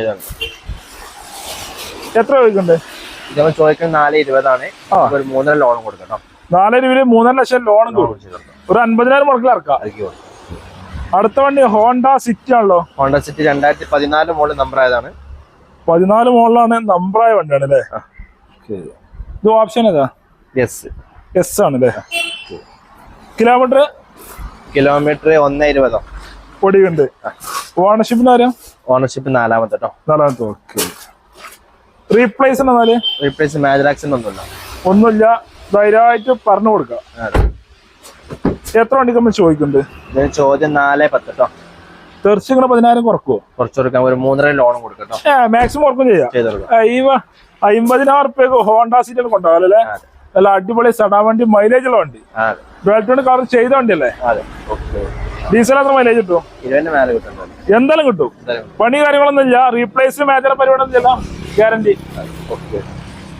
എത്ര ചോദിക്കണ്ട് ചോദിക്കുന്നത് നാല് ഇരുപതാണ്. ഒരു മൂന്നര ലോൺ കൊടുക്കണം കേട്ടോ നാല് രൂപയിൽ മൂന്നര ലക്ഷം ലോൺ കൊടുക്കാം. ഒരു അൻപതിനായിരം മുടക്കിൽ ഇറക്കാം അടുത്ത വണ്ടി ഹോണ്ട സിറ്റി ആണല്ലോ. ഹോണ്ട സിറ്റി രണ്ടായിരത്തി പതിനാല് മോഡൽ നമ്പർ ആയതാണ്. പതിനാല് മോളിലാണ് നമ്പറായ വണ്ടിയാണ് അല്ലേ. ഇത് ഓപ്ഷൻ ഏതാ? എസ് ആണ് അല്ലേ കിലോമീറ്റർ കിലോമീറ്റർ ഒന്ന് ഇരുപതോ. പൊടിയുണ്ട്. ഓണർഷിപ്പിന് ആരാ? ഓണർഷിപ്പ് നാലാമത്തെ കേട്ടോ നാലാമത്തെ ഓക്കെ. റീപ്ലേസ് എന്നാൽ? റീപ്ലേസ് മേജർ ആക്സിഡന്റ് ഒന്നുമില്ല. ഒന്നുമില്ല. ധൈര്യമായിട്ട് പറഞ്ഞു കൊടുക്കാം. എത്ര വണ്ടിക്ക് നമ്മൾ ചോദിക്കുന്നുണ്ട്? ചോദ്യം നാലേ പത്ത് കേട്ടോ തീർച്ചയായും ഇങ്ങനെ പതിനായിരം കുറക്കുമോ കുറച്ച് കൊടുക്കാം ഒരു മൂന്നര ലോൺ കൊടുക്കാം കേട്ടോ ഏ മാക്സിമം കുറക്കും ചെയ്യാം. ഈ അമ്പതിനായിരം റുപ്യക്ക് ഹോണ്ട സീറ്റ് കൊണ്ടുപോകാല്ലേ. നല്ല അടിപൊളി സടാ വണ്ടി മൈലേജ് ഉള്ള വണ്ടി. അതെ. ഡുവൽറ്റോൺ കാർ ചെയ്ത വണ്ടി അല്ലേ ഓക്കെ ഡീസൽ എത്ര മൈലേജ് കിട്ടും? എന്തായാലും. കിട്ടും. പണി കാര്യങ്ങളൊന്നും ഇല്ല. റീപ്ലേസ് മേജർ പരിപാടി ഗ്യാരണ്ടി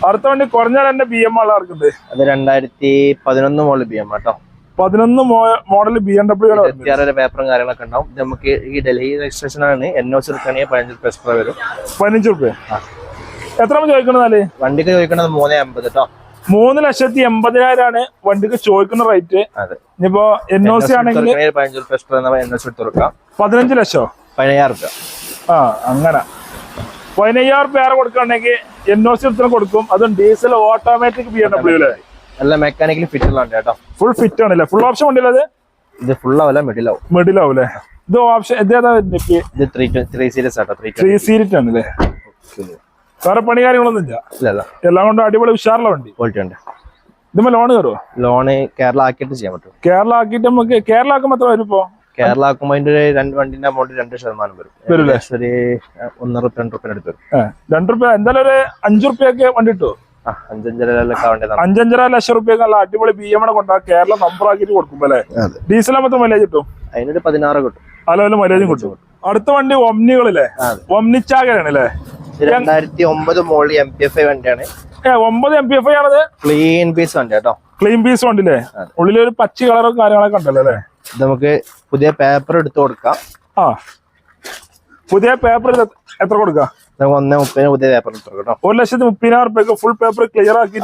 അടുത്ത വണ്ടി കുറഞ്ഞാൽ എന്റെ ബി എം ആൾ ആർക്കുണ്ട്. അത് രണ്ടായിരത്തി പതിനൊന്ന് മോളിൽ ബി എം കേട്ടോ പതിനൊന്ന് മോഡൽ ബി എം ഡബ്ല്യു പേപ്പറും കാര്യങ്ങളൊക്കെ ഉണ്ടാവും. നമുക്ക് ഈ ഡൽഹി രജിസ്ട്രേഷൻ ആണ്. എൻ ഒ സി എടുക്കുകയാണെങ്കിൽ പതിനഞ്ച് റുപ്യ എക്സ്ട്രാ വരും. പതിനഞ്ച് റുപ്യ. എത്ര എത്ര ചോദിക്കണതാൽ വണ്ടിക്ക് ചോദിക്കണത് മൂന്ന് അമ്പത് കേട്ടോ മൂന്ന് ലക്ഷത്തി എൺപതിനായിരമാണ് വണ്ടിക്ക് ചോദിക്കുന്ന റേറ്റ്. ഇനിയിപ്പോ എൻ ഒ സി ആണെങ്കിൽ പതിനഞ്ച് റുപ്യ എക്സ്ട്രാ എന്ന എൻ ഒ സി എടുത്ത് കൊടുക്കാം. പതിനഞ്ച് ലക്ഷോ? പതിനയ്യായിരം റുപ്യ. ആ അങ്ങനെ. പതിനയ്യായിരം റുപ്യ ആറ് കൊടുക്കുകയാണെങ്കിൽ എൻ ഒ സി എടുത്തിന് കൊടുക്കും. അതും diesel automatic B M W അല്ലേ നല്ല മെക്കാനിക്കലി ഫിറ്റ് ഉള്ള വണ്ടി കേട്ടോ ഫുൾ ഫിറ്റ് ആണല്ലേ? ഫുൾ ഓപ്ഷൻ വണ്ടിയില്ല അത്? ഇത് ഫുൾ ആവില്ല മിഡിൽ ആവും. മിഡിൽ ആവൂലേ? ഇത് ഓപ്ഷൻ ഇതേതാ ഇത് three three series auto three three seat ആണല്ലേ? വേറെ പണി കാര്യങ്ങളൊന്നും ഇല്ല? ഇല്ലല്ല എല്ലാം കൊണ്ടും അടിപൊളി ഉഷാറുള്ള വണ്ടി. ക്വാളിറ്റി ഉണ്ട് ഇതുമ്പോ ലോൺ കയറുമോ ലോണ് കേരള ആക്കിട്ട് ചെയ്യാൻ പറ്റും. കേരള ആക്കിട്ട് നമുക്ക് കേരള ആക്കുമ്പോ എത്ര വരും ഇപ്പോ? കേരള ആക്കുമ്പോ അതിന്റെ രണ്ട് വണ്ടിന്റെ അമൗണ്ട് രണ്ട് ശതമാനം വരും. ഒരു ഒന്നര രണ്ടു റുപ്യ അടുത്ത് വരും. ഏ, രണ്ട് റുപ്യ എന്തായാലും ഒരു അഞ്ചു റുപ്യൊക്കെ വണ്ടി കിട്ടുമോ അഞ്ചഞ്ചര ലക്ഷം റുപ്യ നല്ല അടിപൊളി ബി എം കൊണ്ട കേരള നമ്പർ ആക്കിയിട്ട് കൊടുക്കും അല്ലേ? ഡീസലാകുമ്പോ മൈലേജ് കിട്ടും? അതിനൊരു പതിനാറ് കിട്ടും. അലവല്ല മൈലേജും കിട്ടും. അടുത്ത വണ്ടി ഒമ്നികളില്ലേ? ഒമ്നിച്ചാകരാണ് അല്ലേ? രണ്ടായിരത്തി ഒമ്പത് മോളിൽ എം പി എഫ് ഐ വണ്ടിയാണ് ഒമ്പത് എം പി എഫ് ഐ ആണത്? ക്ലീൻ പീസ് വണ്ടി കേട്ടോ. ക്ലീൻ പീസ് ഉണ്ടല്ലേ ഉള്ളിലൊരു പച്ച കളറും കാര്യങ്ങളൊക്കെ ഉണ്ടല്ലോ അല്ലേ? നമുക്ക് പുതിയ പേപ്പർ എടുത്ത് കൊടുക്കാം. ആ. പുതിയ പേപ്പർ എത്ര കൊടുക്കാം? ഒന്നേ മുപ്പതിന് പുതിയ പേപ്പർ എടുത്ത് കൊടുക്കാം ഒരു ലക്ഷത്തി മുപ്പതിനായിരം റുപ്യക്ക് ഫുൾ പേപ്പർ ക്ലിയർ ആക്കി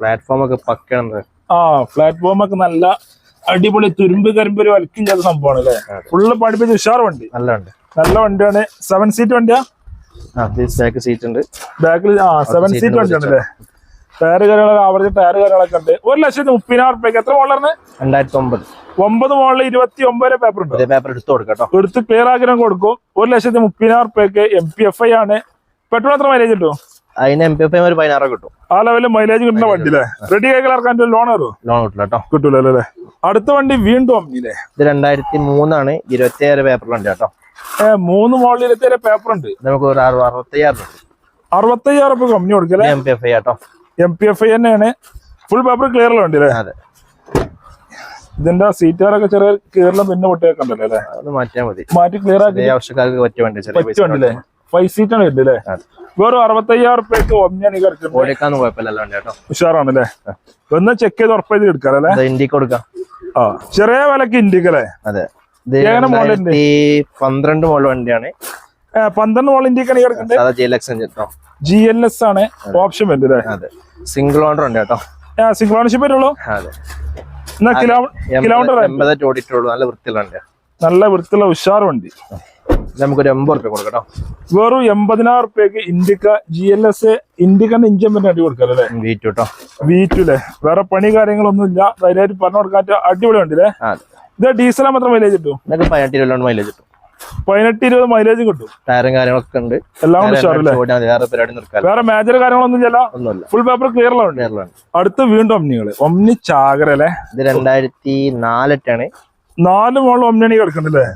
പ്ലാറ്റ്ഫോം ഒക്കെ പക്കണം ആ പ്ലാറ്റ്ഫോം ഒക്കെ നല്ല അടിപൊളി തുരുമ്പ് കരിമ്പ് ഒരു വലിക്കും ചെയ്ത സംഭവമാണ് അല്ലേ ഫുള്ള് പഠിപ്പിച്ച് ഉഷാർ വണ്ടി. നല്ല വണ്ടി. നല്ല വണ്ടിയാണ്. സെവൻ സീറ്റ് വണ്ടിയാ? ബാക്ക് സീറ്റ് ഉണ്ട്. ബാക്കിൽ ആ സെവൻ സീറ്റ് വണ്ടിയാണ് അല്ലേ ടയർ കാര്യങ്ങളൊക്കെ ആവറേജ് ടയർ കാര്യങ്ങളൊക്കെ ഉണ്ട്. ഒരു ലക്ഷത്തി മുപ്പതിനായിരം റുപ്യക്ക് എത്ര മോളാണ് രണ്ടായിരത്തി ഒമ്പത് ഒമ്പത് മോളിൽ ഇരുപത്തി ഒമ്പത് പേപ്പർ ഉണ്ട്. പേപ്പർ എടുത്ത് കൊടുക്കാം കേട്ടോ. എടുത്ത് ക്ലിയർ ആഗ്രഹം കൊടുക്കും. ഒരു ലക്ഷത്തി മുപ്പതിനായിരം റുപ്യക്ക് എം പി എഫ് ഐ ആണ്. പെട്രോൾ എത്ര മൈലേജ് കിട്ടും? അതിന് എം പി എഫ് ഐ ഒരു പതിനാറ് കിട്ടും. ആ ലെവലിൽ മൈലേജ് കിട്ടുന്ന വണ്ടി അല്ലേ റെഡി ആക്കി ഇറക്കാൻ ലോൺ വരും ലോൺ കിട്ടില്ല കേട്ടോ. കിട്ടൂല അല്ലേ? അടുത്ത വണ്ടി വീണ്ടും അമ്മിയില്ലേ ഇത് രണ്ടായിരത്തി മൂന്നാണ് ഇരുപത്തി ആറ് പേപ്പർ ഉണ്ട് കേട്ടോ മൂന്ന് ആറ് പേപ്പർ ഉണ്ട്. നമുക്ക് ഒരു അറുപത് അറുപത്തയ്യായിരം കിട്ടും അറുപത്തയ്യായിരം റുപ്യ കമ്പനി കൊടുക്കല്ലേ? എം പി എഫ് ഐ കേട്ടോ എം പി എഫ് ഐ തന്നെയാണ്. ഫുൾ പേപ്പർ ക്ലിയർ വേണ്ടി അല്ലേ അതെ. ഇതിന്റെ സീറ്റുകാരൊക്കെ ചെറിയ കീറലും പിന്നെ പൊട്ടിയൊക്കെ ഉണ്ടല്ലോ അല്ലേ? അത് മാറ്റിയാൽ മതി. മാറ്റി ക്ലിയർ ആക്കി. ആവശ്യക്കാർക്ക് പറ്റുണ്ടല്ലേ ഫൈവ് വരുന്നത് അല്ലേ? അതെ. വെറും അറുപത്തയ്യായിരം റുപ്യക്ക് ഓടിക്കാന്നും കുഴപ്പമില്ലല്ലോ വണ്ടി കേട്ടോ. ഉഷാറാണ് അല്ലേ ഒന്ന് ചെക്ക് ചെയ്ത് ഉറപ്പായിട്ട് എടുക്കാം അല്ലേ? ഇന്ത്യയ്ക്ക് കൊടുക്കാം. ആ ചെറിയ വിലക്ക് ഇന്ത്യക്കല്ലേ അതെ. പന്ത്രണ്ട് മോഡൽ വണ്ടിയാണ്. പന്ത്രണ്ട് വോൾ ഇന്ത്യ ഈ കിടക്കുന്നത് ജി എൽ എക്സ് കേട്ടോ. ജി എൽ എസ് ആണ് ഓപ്ഷൻ വരുന്നത് അല്ലേ? സിംഗിൾ ഓണർ ഉണ്ട് കേട്ടോ. സിംഗിൾ ഓണർഷിപ്പ് വരുള്ളൂ? കിലോമീറ്റർ നല്ല വൃത്തിയുള്ള വണ്ടിയാണ് നല്ല വൃത്തിയുള്ള ഉഷാർ വണ്ടി നമുക്കൊരു എൺപത് റുപ്യ കൊടുക്കട്ടോ കേട്ടോ. വെറും എൺപതിനായിരം റുപ്യക്ക് ഇന്ത്യക്ക ജി എൽ എസ് ഇന്ത്യക്കന്റെ ഇഞ്ചൻ പറ്റി അടി കൊടുക്കല്ലേ. വി വീറ്റു കേട്ടോ വി ടു അല്ലേ വേറെ പണി കാര്യങ്ങളൊന്നും ഇല്ല. ധൈര്യമായിട്ട് പറഞ്ഞു കൊടുക്കാൻ അടിപൊളി വണ്ടി അല്ലേ ഇത് ഡീസലാ മാത്രം മൈലേജ് കിട്ടും പതിനെട്ട് മൈലേജ് കിട്ടും. പതിനെട്ട് ഇരുപത് മൈലേജും കിട്ടും. ടയറും കാര്യങ്ങളൊക്കെ ഉണ്ട്. എല്ലാം. വേറെ പരിപാടി നിർക്കാൻ വേറെ മേജർ കാര്യങ്ങളൊന്നും ഇല്ല. ഒന്നുമില്ല. ഫുൾ പേപ്പർ കേരളമാണ് അടുത്ത് വീണ്ടും ഒമ്നികൾ. ഒമ്നി ചാകര അല്ലേ? ഇത് രണ്ടായിരത്തി നാലെട്ടാണ് നാല് മോളിൽ ഒമ്നണി കിടക്കണ്ടല്ലേ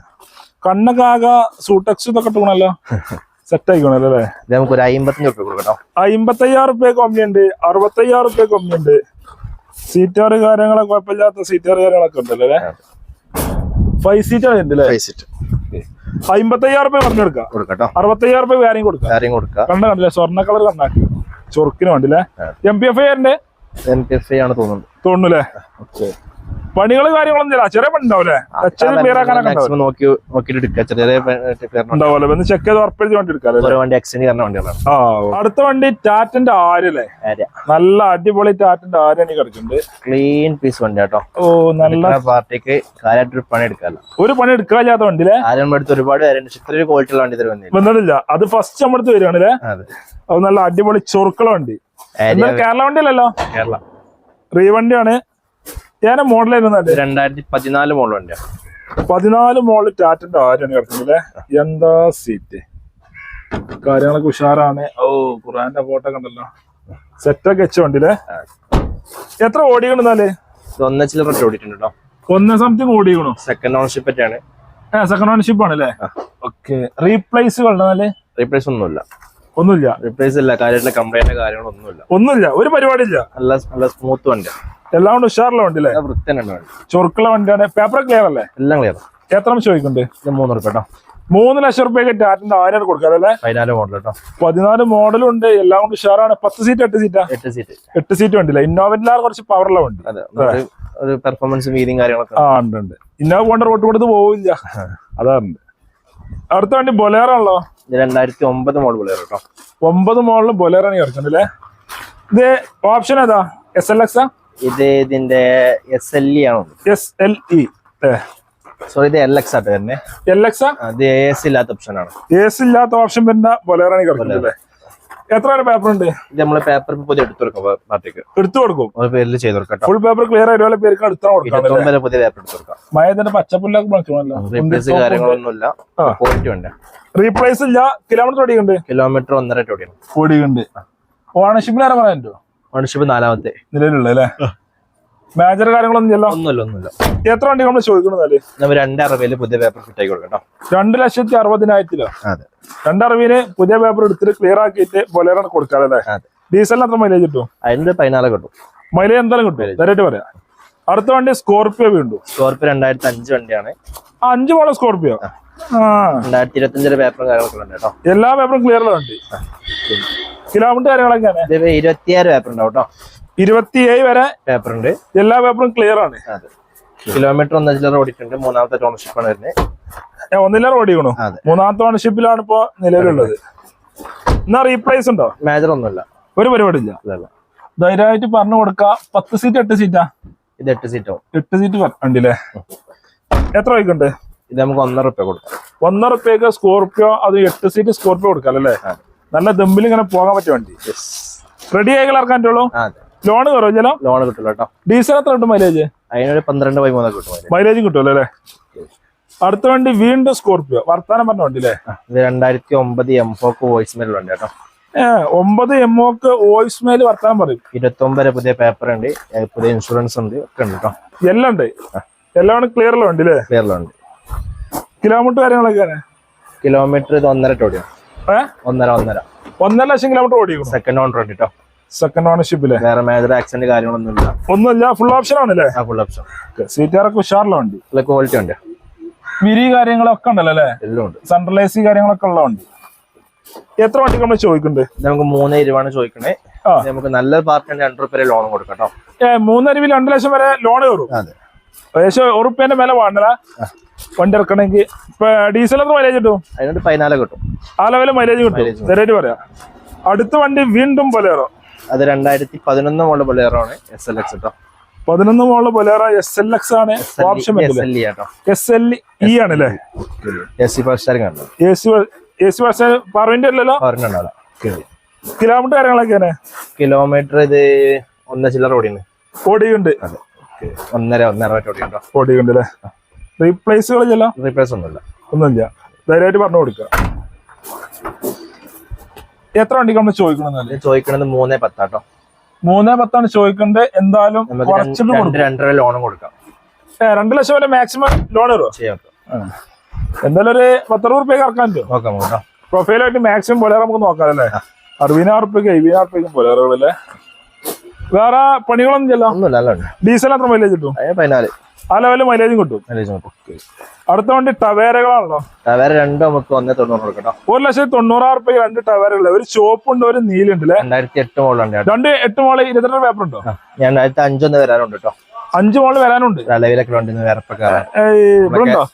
കണ്ണകാക സൂട്ടക്സ് ഇതൊക്കെ ഇട്ടുക്കണല്ലോ. സെറ്റ് ആയിക്കോണല്ലേ അല്ലേ? നമുക്ക് ഒരു അമ്പത്തഞ്ച് റുപ്യ കൊടുക്കാം കേട്ടോ. അമ്പത്തയ്യായിരം റുപ്യക്ക് ഒമ്നി ഉണ്ട് അറുപത്തയ്യായിരം റുപ്യക്ക് ഒമ്നി ഉണ്ട് സീറ്റാറ് കാര്യങ്ങളൊക്കെ കുഴപ്പമില്ലാത്ത സീറ്റാറ് കാര്യങ്ങളൊക്കെ ഉണ്ടല്ലോ അല്ലേ? ഫൈവ് സീറ്റാണ് ഉണ്ട് അല്ലേ? പൈസ അമ്പത്തയ്യായിരം രൂപ പറഞ്ഞെടുക്കാം കൊടുക്കാം. കേട്ടോ അറുപത്തയ്യായിരം രൂപ വേറെയും കൊടുക്കാം. വേറെയും കൊടുക്കാം. കണ്ട കണ്ടില്ലേ? സ്വർണ കളർ കണ്ടാക്കി ചൊറുക്കിന് വേണ്ടില്ലേ? എം പി എഫ് ഐ ഉണ്ട് എം പി എഫ് ആണ് തോന്നുന്നത് തോന്നുന്നല്ലേ പണികൾ കാര്യങ്ങളൊന്നും ഇല്ല. ചെറിയ പണി ഉണ്ടാവില്ലേ ക്ലിയർ ആക്കാനൊക്കെ നോക്കി ചെറിയ ഉണ്ടാവുമല്ലോ. ഒന്ന് ചെക്ക് ചെയ്ത് ഉറപ്പിച്ച് വണ്ടി എടുക്കാം വണ്ടി എക്സ്ചേഞ്ച് ചെയ്യുന്ന വണ്ടികളാണ്. അടുത്ത വണ്ടി ടാറ്റന്റെ ആരല്ലേ നല്ല അടിപൊളി ടാറ്റന്റെ ആരണി കിടക്കുന്നുണ്ട്. ക്ലീൻ പീസ് വണ്ടി കേട്ടോ. ഓ നല്ല പാർട്ടിക്ക് കാര്യമായിട്ട് പണി എടുക്കാല്ലോ ഒരു പണി എടുക്കാത്ത വണ്ടിയിലെ ആരും അടുത്ത് ഒരുപാട് ക്വാളിറ്റി ഉള്ള വണ്ടി തരും വന്നില്ല. വന്നിട്ടില്ല. അത് ഫസ്റ്റ് നമ്മുടെ വരികയാണല്ലേ അതെ. നല്ല അടിപൊളി ചൊറുക്കള വണ്ടി. കേരള വണ്ടി കേരള വണ്ടിയല്ലല്ലോ കേരള. റീ മോഡലായിരുന്നു ഇത് രണ്ടായിരത്തി പതിനാല് മോഡൽ വണ്ടിയാണ് പതിനാല് മോളിൽ ടാറ്റന്റെ ആരാണ് കിടക്കുന്നത് എന്താ സീറ്റ് കാര്യങ്ങളൊക്കെ ഉഷാറാണ്. ഓ ഖുറാന്റെ ഫോട്ടോ കണ്ടല്ലോ സെറ്റൊക്കെ വെച്ച വണ്ടിയിലെ. എത്ര ഓടിക്കണെന്നാൽ ഒന്ന ചില്ലറ ഓടിയിട്ടുണ്ട് കേട്ടോ ഒന്ന് സംതിങ് ഓടിക്കണു? സെക്കൻഡ് ഓണർഷിപ്പ് ഒക്കെയാണ് സെക്കൻഡ് ഓണർഷിപ്പ് ആണല്ലേ ഓക്കെ റീപ്ലേസ് ഉണ്ടെന്നാൽ റീപ്ലേസ് ഒന്നുമില്ല. ഒന്നുമില്ല. റീപ്ലേസ് ഇല്ല. കാര്യമായിട്ടുള്ള കംപ്ലൈന്റ് കാര്യങ്ങളൊന്നുമില്ല. ഒന്നുമില്ല. ഒരു പരിപാടിയില്ല. നല്ല നല്ല സ്മൂത്ത് വണ്ടിയാണ് എല്ലാം കൊണ്ട് ഉഷാറുള്ള വണ്ടി അല്ലേ വൃത്തി തന്നെ വണ്ടി. ചൊറുക്കുള്ള വണ്ടിയാണ്. പേപ്പർ ക്ലിയർ അല്ലേ? എല്ലാം ക്ലിയർ എത്ര ചോദിക്കുന്നുണ്ട്? മൂന്ന് റുപ്യ കേട്ടോ. മൂന്ന് ലക്ഷം റുപ്യക്ക് ടാറ്റിന്റെ ആയിരം കൊടുക്കാറ് അല്ലേ? പതിനാല് മോഡൽ കേട്ടോ. പതിനാല് മോഡലും ഉണ്ട്. എല്ലാം കൊണ്ട് ഉഷാറാണ്. പത്ത് സീറ്റ് എട്ട് സീറ്റാ എട്ട് സീറ്റ് എട്ട് സീറ്റ് വണ്ടിയില്ല? ഇന്നോവറ്റിലാർ കുറച്ച് പവറുള്ള വണ്ടി. ഒരു- പെർഫോമൻസ് വീതിയും കാര്യങ്ങളൊക്കെ. ആ ഉണ്ട് ഉണ്ട്. ഇന്നോവ കൊണ്ട് റോട്ട് കൊടുത്ത് പോവില്ല. അതാറുണ്ട്. അടുത്ത വണ്ടി ബൊലേറാണല്ലോ രണ്ടായിരത്തി ഒമ്പത് മോഡൽ ബൊലേറ കേട്ടോ. ഒമ്പത് മോഡലും ബൊലേറാണ് അല്ലേ? ഇത് ഓപ്ഷൻ ഏതാ? എസ് എൽ എക്സ് ഇത് ഇതിന്റെ എസ് എൽ ഇ ആണ്? എസ് എൽ ഇ സോറി ഇത് എൽ എക്സ് ആട്ടോ തന്നെ എൽ എക്സ് അത് എ എസ് ഇല്ലാത്ത ഓപ്ഷൻ ആണ്. എ എസ് ഇല്ലാത്ത ഓപ്ഷൻ വരുന്ന ബൊലേറാണ് കിടക്കുന്നത് എത്ര വരെ പേപ്പർ ഉണ്ട്? ഇത് നമ്മൾ പേപ്പർ പുതിയ എടുത്തു കൊടുക്കാം പാർട്ടിക്ക്. എടുത്തു കൊടുക്കും? പേരിൽ ചെയ്ത് കൊടുക്കാം ഫുൾ പേപ്പർ ക്ലിയർ ആയിട്ട് പേര് പേർക്ക് എടുത്താൽ കൊടുക്കാം വരെ പുതിയ പേപ്പർ എടുത്തു കൊടുക്കാം. മയത്തിന്റെ പച്ചപ്പുല്ലൊക്കെ വിളിച്ചോണല്ലോ റീപ്ലേസ് കാര്യങ്ങളൊന്നുമില്ല. ക്വാളിറ്റി ഉണ്ട് റീപ്ലേസ് ഇല്ല. കിലോമീറ്റർ ഓടിയുണ്ട് കിലോമീറ്റർ ഒന്നര ഓടിയുണ്ട് ഓടിയുണ്ട് ഓണർഷിപ്പിന് ആരാ പറയാൻ പറ്റുമോ ഓണർഷിപ്പ് നാലാമത്തെ. നിലവിലുള്ള അല്ലേ മേജർ കാര്യങ്ങളൊന്നും ഒന്നുമില്ല ഒന്നുമില്ല. എത്ര വണ്ടി നമ്മൾ ചോദിക്കുന്നത് നമ്മൾ രണ്ട് അറുപതിൽ പുതിയ പേപ്പർ ഫിറ്റ് ആയി കൊടുക്കട്ടോ. കേട്ടോ രണ്ട് ലക്ഷത്തി അറുപതിനായിരത്തിലോ? അതെ. രണ്ടറിവിന് പുതിയ പേപ്പർ എടുത്തിട്ട് ക്ലിയർ ആക്കിയിട്ട് ബൊലേറാണ് കൊടുക്കാറല്ലേ? ഡീസലിന് എത്ര മൈലേജ് കിട്ടും? അതിന്റെ പതിനാല് കിട്ടും. മൈലേജ് എന്തായാലും കിട്ടും. നേരിട്ട് പറയാം. അടുത്ത വണ്ടി സ്കോർപിയോ വീണ്ടും. സ്കോർപ്പിയോ രണ്ടായിരത്തി അഞ്ച് വണ്ടിയാണ് അഞ്ച് പോലെ സ്കോർപിയോ ആ. രണ്ടായിരത്തി ഇരുപത്തി അഞ്ചിലെ പേപ്പറും കാര്യങ്ങളൊക്കെ ഉണ്ട് കേട്ടോ. എല്ലാ പേപ്പറും ക്ലിയർ ഉള്ള വണ്ടി. കിലോമീറ്റർ കാര്യങ്ങളൊക്കെ ഇരുപത്തിയാറ് പേപ്പർ ഉണ്ടാവും കേട്ടോ. ഇരുപത്തിയേഴ് വരെ പേപ്പർ ഉണ്ട്. എല്ലാ പേപ്പറും ക്ലിയർ ആണ്. കിലോമീറ്റർ ഒന്നര ചില്ലറ ഓടിയിട്ടുണ്ട്. മൂന്നാമത്തെ ടോൺഷിപ്പ് ആണ് വരുന്നത്. ഒന്നില്ല ഓടിക്കണു മൂന്നാമത്തെ ഓണർഷിപ്പിലാണ് ഇപ്പൊ നിലവിലുള്ളത് എന്നാ റീപ്ലേസ് ഉണ്ടോ? മേജർ ഒന്നുമില്ല. ഒരു പരിപാടി ഇല്ല ധൈര്യമായിട്ട് പറഞ്ഞു കൊടുക്ക. പത്ത് സീറ്റ് എട്ട് സീറ്റാ ഇത് എട്ട് സീറ്റോ എട്ട് സീറ്റ് ഉണ്ടല്ലേ? എത്ര വയ്ക്കുണ്ട് ഇത് നമുക്ക് ഒന്നര റുപ്യ കൊടുക്കാം. ഒന്നര റുപ്യക്ക് സ്കോർപ്പിയോ അത് എട്ട് സീറ്റ് സ്കോർപ്പിയോ കൊടുക്കാം അല്ലേ നല്ല ദമ്പിൽ ഇങ്ങനെ പോകാൻ പറ്റിയ വണ്ടി. റെഡി ആയി ഇറക്കാൻ പറ്റുള്ളൂ ലോണ് ലോൺ കുറവ് ചിലോ ലോൺ കിട്ടില്ല കേട്ടോ. ഡീസൽ എത്ര കിട്ടും മൈലേജ് അതിനൊരു പന്ത്രണ്ട് പതിമൂന്നൊക്കെ കിട്ടും. മൈലേജ് കിട്ടുമല്ലോ അല്ലേ? അടുത്ത വണ്ടി വീണ്ടും സ്കോർപ്പിയോ വർത്താനം പറഞ്ഞ വണ്ടി അല്ലേ? ഇത് രണ്ടായിരത്തി ഒമ്പത് എംപോക്ക് വോയിസ് മെയിൽ ഉണ്ട് കേട്ടോ. ഒമ്പത് എമ്മോക്ക് വോയിസ് മെയിൽ വർത്താനം പറയും. ഇരുപത്തി ഒമ്പത് പുതിയ പേപ്പർ ഉണ്ട്. പുതിയ ഇൻഷുറൻസ് ഉണ്ട്. ഒക്കെ ഉണ്ട് കേട്ടോ. എല്ലാം ഉണ്ട്. എല്ലാം ക്ലിയർ വണ്ടി അല്ലേ? ക്ലിയറിലുണ്ട് കിലോമീറ്റർ കാര്യങ്ങളൊക്കെയാണ് കിലോമീറ്റർ ഇത് ഒന്നര ടോടിയാണ് ഒന്നര ഒന്നര. ഒന്നര ലക്ഷം കിലോമീറ്റർ ഓടിക്കും സെക്കൻഡ് ഓണർ ഉണ്ട് കേട്ടോ സെക്കൻഡ് ഓണർഷിപ്പിൽ വേറെ മേജർ ആക്സിഡന്റ് കാര്യങ്ങളൊന്നും ഇല്ല. ഒന്നുമില്ല ഫുൾ ഓപ്ഷൻ ആണല്ലേ? ഫുൾ ഓപ്ഷൻ സീറ്റാറൊക്കെ ഉഷാറുള്ള വണ്ടി നല്ല ക്വാളിറ്റി ഉണ്ട്. വിരി കാര്യങ്ങളൊക്കെ ഉണ്ടല്ലോ അല്ലേ? എല്ലാം ഉണ്ട്. സെൻട്രലൈസി കാര്യങ്ങളൊക്കെ ഉള്ള വണ്ടി എത്ര വണ്ടി നമ്മൾ ചോദിക്കുന്നുണ്ട്? നമുക്ക് മൂന്ന് ഇരുവാണ് ചോദിക്കണേ. നമുക്ക് നല്ല പാർക്ക് രണ്ട് റുപ്യ ലോൺ കൊടുക്കട്ടോ മൂന്നരുവിൽ രണ്ട് ലക്ഷം വരെ ലോൺ കയറും. ഏകദേശം ഒരു റുപ്യന്റെ മേലെ വേണ്ടല വണ്ടി ഇറക്കണമെങ്കിൽ ഇപ്പൊ ഡീസൽ എത്ര മൈലേജ് കിട്ടും? പതിനാല് കിട്ടും. ആ ലെവൽ മൈലേജ് കിട്ടും. ശരിയായിട്ട് പറയാം. അടുത്ത വണ്ടി വീണ്ടും പൊലേറോ അത് രണ്ടായിരത്തി പതിനൊന്ന് മോഡൽ ആണ് എസ് എൽ എക്സ് കേട്ടോ പതിനൊന്ന് മോളിൽ പൊലേറോ എസ് എൽ എക്സ് ആണ് ഓപ്ഷൻ എസ് എൽ ഇ ആണല്ലേ? സി ഫസ്റ്റ് എ സി വർഷം പറവിന്റെ അല്ലല്ലോ? കിലോമീറ്റർ കാര്യങ്ങളൊക്കെ കിലോമീറ്റർ ഇത് ഒന്നര ചില്ലറ ഓടിയുണ്ട് ഓടിയുണ്ട് ഒന്നര ഒന്നര ഓടിയുണ്ടോ ഓടിയുണ്ട് അല്ലേ? റീപ്ലേസുകൾ ചെല്ലാം? റീപ്ലേസ് ഒന്നുമില്ല. ഒന്നുമില്ല. ധൈര്യമായിട്ട് പറഞ്ഞു കൊടുക്കുക. എത്ര വണ്ടിക്ക് നമ്മൾ ചോദിക്കണമെന്നല്ലേ ചോദിക്കണത് മൂന്നേ പത്താട്ടോ. മൂന്നേ പത്താണ് ചോദിക്കേണ്ടത് എന്തായാലും കുറച്ചിട്ട് കൊടുക്കും. രണ്ടര ലോണും കൊടുക്കാം. രണ്ടു ലക്ഷം വരെ മാക്സിമം ലോൺ വരുമോ ചെയ്യാം എന്തായാലും ഒരു പത്തറുപത് റുപ്യ കറക്കാൻ പറ്റുമോ നോക്കാം പ്രൊഫൈലായിട്ട് മാക്സിമം പോലെ നമുക്ക് നോക്കാം അല്ലേ? അറുപതിനായിരം റുപ്യക്ക് എഴുപതിനായിരം റുപ്യക്കും ബൊലേറോകളല്ലേ വേറെ പണികളൊന്നും ചെല്ലാം ഡീസൽ എത്ര മൈലേജ് കിട്ടും? പതിനാല്. ആ ലെവലിൽ മൈലേജും കിട്ടും. മൈലേജ് കിട്ടും. അടുത്ത വണ്ടി ടവേരകളാണല്ലോ. ടവേര രണ്ടും നമുക്ക് ഒന്നേ തൊണ്ണൂറ് കൊടുക്കട്ടോ ഒരു ലക്ഷത്തി തൊണ്ണൂറായിരം റുപ്യ രണ്ട് ടവേരകൾ ഒരു ചോപ്പുണ്ട് ഒരു നീലുണ്ട് രണ്ടായിരത്തി എട്ട് മോളുണ്ട് കേട്ടോ രണ്ട് എട്ട് മോൾ ഇരുപത്തിരണ്ട് പേപ്പർ ഉണ്ടോ? രണ്ടായിരത്തി അഞ്ചൊന്ന് വരാനുണ്ട് കേട്ടോ അഞ്ച് മോൾ വരാനുണ്ട്.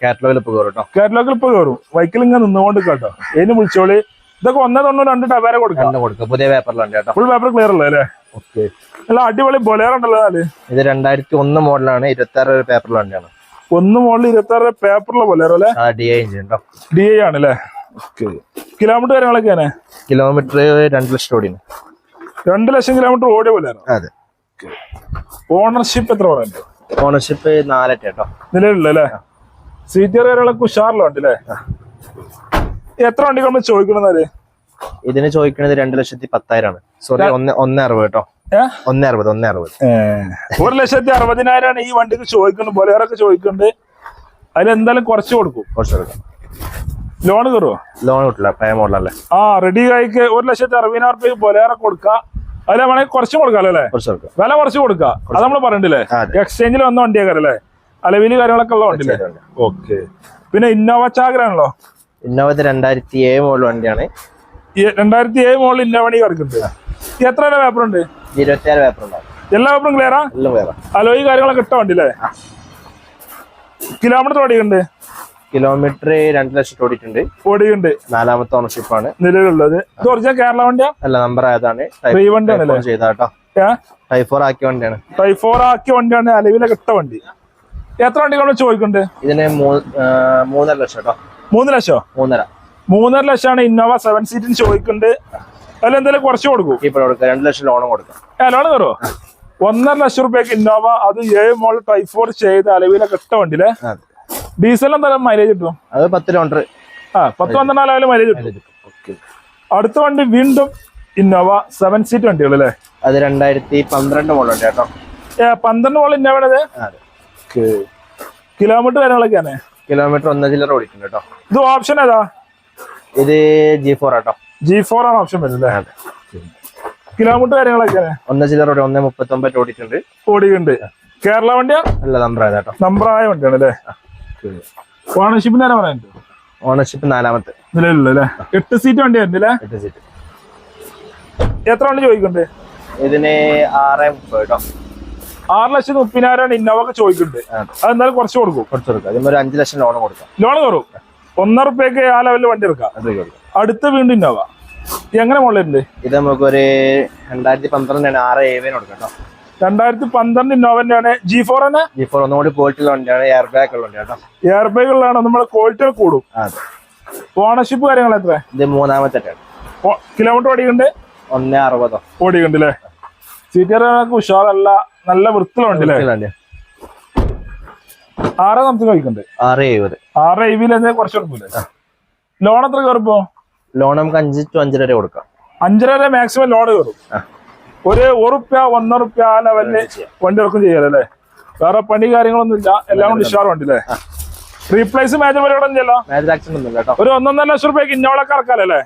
കാറ്റലോഗിൽ ഇപ്പൊ കയറും കേട്ടോ കേരളത്തിൽ ഇപ്പൊ കയറും വൈക്കിൽ ഇങ്ങനെ നിന്നുകൊണ്ട് കേട്ടോ ഏതിന് വിളിച്ചോളി. ഇതൊക്കെ ഒന്നേ തൊണ്ണൂറ് രണ്ട് ടവേര കൊടുക്കാം പുതിയ പേപ്പറിലുണ്ട് കേട്ടോ ഫുൾ പേപ്പർ ക്ലിയർ ഉള്ളത് അല്ലേ? ഓക്കെ അല്ല അടിപൊളി ബൊലേറ ഉണ്ടല്ലോ ഇത് രണ്ടായിരത്തി ഒന്ന് മോഡലാണ് ഇരുപത്തി ആറ് പേപ്പറിൽ വണ്ടിയാണ് ഒന്ന് മോഡൽ ഇരുപത്തി ആറ് പേപ്പറിലെ ബൊലേറോ അല്ലേ? ഡി ഐ ഉണ്ടോ ഡി ഐ ആണ് അല്ലേ? കിലോമീറ്റർ കാര്യങ്ങളൊക്കെയാണ് കിലോമീറ്റർ രണ്ട് ലക്ഷം ഓടിന്. രണ്ട് ലക്ഷം കിലോമീറ്റർ ഓടിയ ബൊലേറോ അതെ. ഓണർഷിപ്പ് എത്ര പറയുന്നത്? ഓണർഷിപ്പ് നാലറ്റ കേട്ടോ നിലവിലുള്ള അല്ലേ? സീറ്റർ കാര്യങ്ങളൊക്കെ ഉഷാറിലുണ്ട് അല്ലേ? എത്ര വണ്ടികൾ നമ്മൾ ചോദിക്കണമെന്നാൽ ഇതിന് ചോദിക്കുന്നത് രണ്ടു ലക്ഷത്തി പത്തായിരമാണ് സോറി ഒന്ന് ഒന്ന് അറുപത് കേട്ടോ. ഒന്ന് അറുപത് ഒന്ന് അറുപത്. ഒരു ലക്ഷത്തി അറുപതിനായിരമാണ് ഈ വണ്ടിക്ക് ചോദിക്കുന്നത്. ബൊലേറൊക്കെ ചോദിക്കുന്നുണ്ട്. അതിലെന്തായാലും കുറച്ച് കൊടുക്കും. കുറച്ച് കൊടുക്കും. ലോൺ കയറുമോ ലോൺ കിട്ടില്ല പേ മോഡലല്ലേ? ആ റെഡി ആയിക്ക് ഒരു ലക്ഷത്തി അറുപതിനായിരം റുപ്യ ബൊലേറ കൊടുക്കാം. അതിലെ വേണമെങ്കിൽ കുറച്ച് കൊടുക്കാമല്ലോ അല്ലേ? കുറച്ച് കൊടുക്കാം. വില കുറച്ച് കൊടുക്കാം. അത് നമ്മൾ പറഞ്ഞില്ലേ എക്സ്ചേഞ്ചിൽ വന്ന വണ്ടിയാക്കാരല്ലേ അലവിൽ കാര്യങ്ങളൊക്കെ ഉള്ള വണ്ടിയില്ലേ? ഓക്കെ പിന്നെ ഇന്നോവ ചാഗ്രാണല്ലോ ഇന്നോവത് രണ്ടായിരത്തി ഏഴ് മോഡൽ വണ്ടിയാണ്. ഈ രണ്ടായിരത്തി ഏഴ് മോളിൽ ഇന്നോവണി കിടക്കുന്നുണ്ട് എത്ര പേപ്പർ ഉണ്ട്? ഇരുപത്തിയാറ് പേപ്പർ ഉണ്ടാവും. എല്ലാ പേപ്പറും ക്ലിയറാ എല്ലാം വേറെ അലോയി കാര്യങ്ങളൊക്കെ ഇട്ട വണ്ടി അല്ലേ? കിലോമീറ്റർ ഓടിയുണ്ട് കിലോമീറ്റർ രണ്ട് ലക്ഷം ഓടിയിട്ടുണ്ട്. ഓടിയുണ്ട് നാലാമത്തെ ഓണർഷിപ്പ് ആണ്. നിലവിലുള്ളത്. ഇത് ഒറിജിനൽ കേരള വണ്ടിയാ? അല്ല നമ്പർ ആയതാണ്. ടൈഫോർ ആക്കിയ വണ്ടിയാണ്. ടൈഫോർ ആക്കിയ വണ്ടിയാണ് അലവിലെ കിട്ട വണ്ടി. എത്ര വണ്ടികളാണ് ചോദിക്കുന്നുണ്ട് ഇതിന് മൂന്നര ലക്ഷം കേട്ടോ. മൂന്ന് ലക്ഷോ? മൂന്നര. മൂന്നര ലക്ഷമാണ് ഇന്നോവ സെവൻ സീറ്റിന് ചോദിക്കുന്നുണ്ട് അതിൽ എന്തെങ്കിലും കുറച്ച് കൊടുക്കും. ഇപ്പോൾ കൊടുക്കുക രണ്ട് ലക്ഷം ലോണും കൊടുക്കാം. ലോൺ തരുമോ ഒന്നര ലക്ഷം റുപ്യക്ക് ഇന്നോവ അത് ഏഴ് മോൾ ടൈഫോർ ചെയ്ത അലവിലൊക്കെ ഇട്ട വണ്ടിയിലെ. ഡീസൽ എന്തായാലും മൈലേജ് കിട്ടും. അത് പത്ത് ലോണ്ടർ ആ പത്ത് പന്ത്രണ്ടാൽ ലെവൽ മൈലേജ് കിട്ടും. ഓക്കെ അടുത്ത വണ്ടി വീണ്ടും ഇന്നോവ സെവൻ സീറ്റ് വണ്ടികൾ അല്ലേ? അത് രണ്ടായിരത്തി പന്ത്രണ്ട് മോൾ ഉണ്ട് കേട്ടോ. ഏ, പന്ത്രണ്ട് മോൾ ഇന്നോവയുടെ കിലോമീറ്റർ കാര്യങ്ങളൊക്കെയാണ് കിലോമീറ്റർ ഒന്നര ചില്ലറ ഓടിക്കുന്നുണ്ട് കേട്ടോ. ഇത് ഓപ്ഷൻ ഏതാ? ഇത് G four auto. G four ആണ് ഓപ്ഷൻ വരുന്നത് കിലോമീറ്റർ കാര്യങ്ങളൊക്കെ ഒന്ന ചില്ലറ ഓടി ഒന്നേ മുപ്പത്തി ഒമ്പത് ഓടിയിട്ടുണ്ട്. ഓടിയുണ്ട് കേരള വണ്ടിയാ? അല്ല കേട്ടോ? നമ്പറായ വണ്ടിയാണ് അല്ലേ? ഓണർഷിപ്പ് നേരെ പറയാനുണ്ട് ഓണർഷിപ്പ് നാലാമത്തെ. നിലവിലുള്ള എട്ട് സീറ്റ് വണ്ടി വരുന്നില്ലേ? എട്ട് സീറ്റ് എത്ര വണ്ടി ചോദിക്കുന്നുണ്ട്? ഇതിന് ആറ് മുപ്പത് കേട്ടോ. ആറ് ലക്ഷം മുപ്പതിനായിരമാണ് ഇന്നോവക്ക് ചോദിക്കുന്നുണ്ട്. ആ. അത് എന്തായാലും കുറച്ച് കൊടുക്കും. കുറച്ച് കൊടുക്കാം ഒരു അഞ്ച് ലക്ഷം ലോൺ കൊടുക്കാം. ലോൺ കയറും. ഒന്നര റുപ്യക്ക് ആ ലെവലിൽ വണ്ടി എടുക്കാം. അടുത്ത വീണ്ടും ഇന്നോവ. എങ്ങനെ മുകളിലുണ്ട് ഇത് നമുക്ക് ഒരു രണ്ടായിരത്തി പന്ത്രണ്ടാണ് ആറ് ഏവിന് കൊടുക്കാം രണ്ടായിരത്തി പന്ത്രണ്ട് ഇന്നോവന്റെ ആണ് ജി ഫോർ തന്നെ? ജി ഫോർ ഒന്നുകൂടി ക്വാളിറ്റി ഉള്ള വണ്ടിയാണ്. എയർ ബാഗ് ഉള്ള വണ്ടിയാണ് കേട്ടോ. എയർ ബാഗുകളാണ് നമ്മുടെ ക്വാളിറ്റി കൂടും. ഓണർഷിപ്പ് കാര്യങ്ങൾ എത്ര ഇത് മൂന്നാമത്തെ കിലോമീറ്റർ ഓടിക്കുന്നുണ്ട് ഒന്ന് അറുപതോ. ഓടിക്കുന്നുണ്ട് അല്ലേ സീറ്റർ ഉഷാറല്ല നല്ല വണ്ടിയാ. ആറ് നമുക്ക് കഴിക്കണ്ട്? ആറ് എഴുപത്. ആറ് വിയിൽ കുറച്ച് കൊടുക്കൂലേ? ലോൺ എത്ര കയറിപ്പോ ലോൺ നമുക്ക് അഞ്ച് ടു അഞ്ചര വരെ കൊടുക്കാം. അഞ്ചര വരെ മാക്സിമം ലോൺ കയറും. ഒരു ഉറുപ്യ ഒന്നര റുപ്യ ആ ലെവലിൽ വണ്ടി ഇറക്കും ചെയ്യാലല്ലേ? വേറെ പണി കാര്യങ്ങളൊന്നും ഇല്ല എല്ലാം കൊണ്ട് ഉഷാറുണ്ട് അല്ലേ റീപ്ലേസ് മേജർ പരിപാടി ഉണ്ടല്ലോ മേജർ ആക്സിഡന്റ് ഒന്നും കേട്ടോ. ഒരു ഒന്നൊന്നര ലക്ഷം റുപ്യക്ക് ഇന്നോളൊക്കെ ഇറക്കാലല്ലേ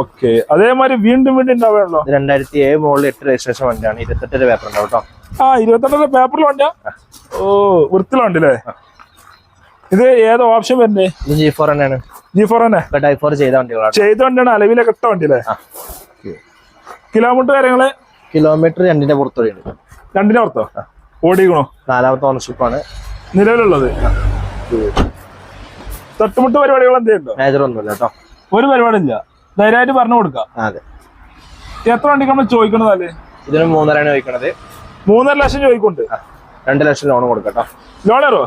ഓക്കെ അതേമാതിരി വീണ്ടും വീണ്ടും ഇന്നോവയുള്ളൂ രണ്ടായിരത്തി ഏഴ് മോളിൽ എട്ട് രജിസ്ട്രേഷൻ വണ്ടിയാണ്. ഇരുപത്തെട്ടര പേപ്പർ ഉണ്ടാവും കേട്ടോ. ആ ഇരുപത്തെട്ടര പേപ്പറിൽ വണ്ടിയാ? ഓ വൃത്തിലുണ്ടല്ലേ ഇത് ഏത് ഓപ്ഷൻ വരുന്നേ? ജി ഫോർ തന്നെയാണ്. ജി ഫോർ തന്നെ? ചെയ്ത വണ്ടികളാണ് ചെയ്ത വണ്ടിയാണ്. അലവിലൊക്കെ ഇട്ട വണ്ടി അല്ലേ കിലോമീറ്റർ കാര്യങ്ങൾ? കിലോമീറ്റർ രണ്ടിന്റെ പുറത്തോടെയുണ്ട് രണ്ടിന്റെ പുറത്തോ? ഓടിക്കണോ? നാലാമത്തെ ഓണർഷിപ്പാണ് നിലവിലുള്ളത്? തട്ടുമുട്ട് പരിപാടികൾ എന്തെയുണ്ടോ മേജർ ഒന്നുമില്ല കേട്ടോ ഒരു പരിപാടി ഇല്ല ധൈര്യമായിട്ട് പറഞ്ഞു കൊടുക്കാം. അതെ. എത്ര വണ്ടിക്ക് നമ്മൾ ചോദിക്കണതല്ലേ ഇതിന് മൂന്നരയാണ് ചോദിക്കണത്. മൂന്നര ലക്ഷം ചോദിക്കുന്നുണ്ട്. രണ്ടു ലക്ഷം ലോൺ കൊടുക്കട്ടോ കേട്ടോ ലോണറോ.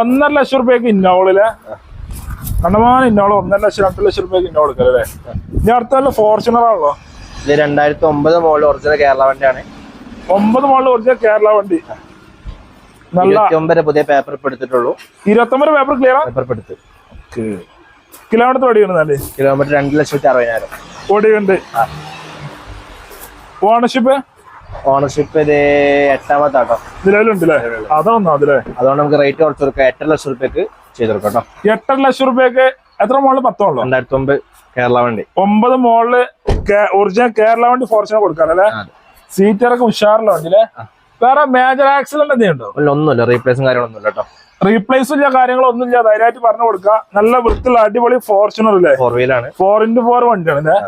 ഒന്നര ലക്ഷം റുപ്യക്ക് ഇന്നോളിലെ കണ്ടമാനം ഇന്നോള ഒന്നര ലക്ഷം രണ്ട് ലക്ഷം റുപ്യക്ക് ഇന്നോ കൊടുക്കല്ലേ ഇനി അടുത്ത നല്ല ഫോർച്യൂണർ ആണല്ലോ? ഇത് രണ്ടായിരത്തി ഒമ്പത് മോളിൽ ഒറിജിനൽ കേരള വണ്ടിയാണ്. ഒമ്പത് മോളിൽ ഒറിജിനൽ കേരള വണ്ടി. നല്ല ഇരുപത്തി ഒമ്പത് പുതിയ പേപ്പർ എടുത്തിട്ടുള്ളൂ. ഇരുപത്തൊമ്പത് പേപ്പർ ക്ലിയർ പേപ്പർ എടുത്ത്. കിലോമീറ്റർ ഓടിക്കണതല്ലേ കിലോമീറ്റർ രണ്ട് ലക്ഷത്തി അറുപതിനായിരം. ഓടിയുണ്ട്. ഓണർഷിപ്പ് ഓണർഷിപ്പ് ഇത് എട്ടാമത്തെ ആട്ടോ അതുകൊണ്ട് നമുക്ക് റേറ്റ് കുറച്ച് കൊടുക്കാം. എട്ടര ലക്ഷം റുപ്യക്ക് ചെയ്ത് കൊടുക്കാം കേട്ടോ. എട്ടര ലക്ഷം റുപ്യക്ക് എത്ര മോളിൽ പത്തോളോ രണ്ടായിരത്തി ഒമ്പത് കേരള വണ്ടി. ഒമ്പത് മോളിൽ ഒറിജിനൽ കേരള വണ്ടി ഫോർച്യൂണർ കൊടുക്കാനല്ലേ? അതെ. സീറ്ററൊക്കെ ഉഷാറില്ല വണ്ടിയില്ലേ വേറെ മേജർ ആക്സിഡന്റ് എന്തെയുണ്ടോ ഇല്ല, ഒന്നുമില്ല. റീപ്ലേസും കാര്യങ്ങളൊന്നുമില്ല കേട്ടോ. റീപ്ലേസും ഇല്ല കാര്യങ്ങളൊന്നും ഇല്ല. ധൈര്യമായിട്ട് പറഞ്ഞു കൊടുക്കുക നല്ല വൃത്തിയുള്ള അടിപൊളി ഫോർച്യൂണർ അല്ലേ? ഫോർ വീലാണ് ഫോർ ഇന്റു ഫോർ വണ്ടിയാണ് അല്ലേ?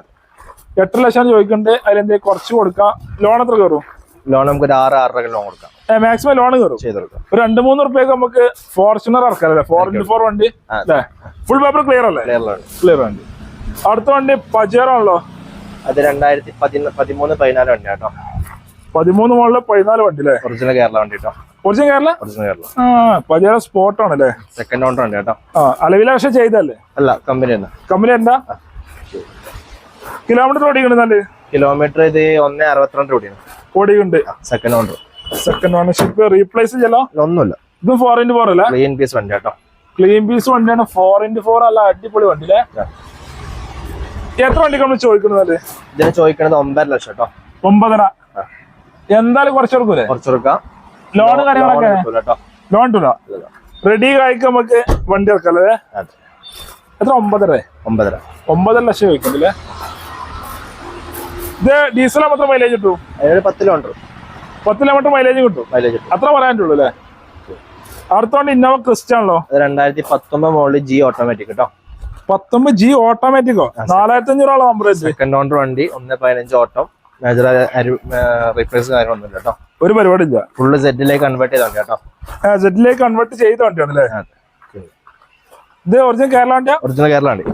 എട്ട് ലക്ഷം ചോദിക്കുന്നുണ്ട്. അതിലെന്തേ കുറച്ച് കൊടുക്കാം. ലോൺ എത്ര കയറും? ലോൺ നമുക്ക് ഒരു ആറ് ആറര ലോൺ കൊടുക്കാം. മാക്സിമം ലോൺ കയറും? ചെയ്ത് കൊടുക്കാം. ഒരു രണ്ട് മൂന്ന് റുപ്യക്ക് നമുക്ക് ഫോർച്യൂണർ ഇറക്കാം അല്ലേ? ഫോർ ഇന്റു ഫോർ വണ്ടി അല്ലേ? ഫുൾ പേപ്പർ ക്ലിയർ അല്ലേ? ക്ലിയർ വണ്ടി അടുത്ത വണ്ടി പജേറോ ആണല്ലോ? അത് രണ്ടായിരത്തി പതിമൂന്ന് പതിനാല് വണ്ടി കേട്ടോ. പതിമൂന്ന് മോളിലെ പതിനാല് വണ്ടി അല്ലേ ഒറിജിനൽ കേരള വണ്ടി കേട്ടോ ഒറിജിനൽ കേരള ഒറിജിനൽ കേരള ആ പജേറോ സ്പോട്ട് ആണല്ലേ സെക്കൻഡ് ഓണർ വണ്ടി കേട്ടോ. ആ അലവില പക്ഷെ ചെയ്തല്ലേ അല്ല കമ്പനി തന്നെ. കമ്പനി എന്താ? കിലോമീറ്റർ ഓടിക്കണല്ലേ കിലോമീറ്റർ ഇത് ഒന്ന് അറുപത്തിരണ്ട് ഓടിയാണ്. ഓടിയുണ്ട് second owner second ownership replace ചെയ്യലോ? ഒന്നുമില്ല. ഇത് ഫോർ ഇന്റു ഫോർ അല്ല? ക്ലീൻ പീസ് വണ്ടി കേട്ടോ. ക്ലീൻ പീസ് വണ്ടിയാണ് ഫോർ ഇന്റു ഫോർ അല്ല അടിപൊളി വണ്ടി അല്ലേ. എത്ര വണ്ടിക്ക് നമ്മൾ ചോദിക്കുന്നത് ഇതിന് ചോദിക്കുന്നത് ഒമ്പത് ലക്ഷം കേട്ടോ. ഒമ്പതര. എന്തായാലും കുറച്ച് കൊടുക്കൂലേ? കുറച്ച് കൊടുക്കാം. ലോൺ കാര്യങ്ങളൊക്കെ? ലോൺ ഇല്ല. റെഡി കായ്ക്ക് നമുക്ക് വണ്ടി ഇറക്കാം അല്ലേ? എത്ര? ഒമ്പതര? ഒമ്പതര. ഒമ്പതര ലക്ഷം ചോദിക്കുന്നില്ലേ? ഇത് ഡീസൽ മാത്രം മൈലേജ് കിട്ടും? അതിനൊരു പത്ത് കിലോമീറ്റർ പത്ത് കിലോമീറ്റർ മൈലേജ് കിട്ടും? മൈലേജ് അത്ര പറയാനുള്ളൂ അല്ലേ? അടുത്തോണ്ട് ഇന്നോവ ക്രിസ്റ്റാണല്ലോ രണ്ടായിരത്തി പത്തൊമ്പത് മുകളിൽ ജി ഓട്ടോമാറ്റിക് കേട്ടോ പത്തൊമ്പത് ജി ഓട്ടോമാറ്റിക്കോ നാലായിരത്തി അഞ്ഞൂറാളോ നമ്പർ സെക്കൻഡ് ഓണർ വണ്ടി ഒന്ന് പതിനഞ്ച് ഓട്ടം. മേജർ റീപ്ലേസ് കാര്യങ്ങളൊന്നുമില്ല കേട്ടോ ഒരു പരിപാടി ഇല്ല ഫുള്ള് സെറ്റിലേക്ക് കൺവേർട്ട് ചെയ്ത വണ്ടി കേട്ടോ സെറ്റിലേക്ക് കൺവേർട്ട് ചെയ്ത വണ്ടിയാണല്ലേ ഇത് ഒറിജിനൽ കേരള വണ്ടിയാ? ഒറിജിനൽ കേരള വണ്ടി.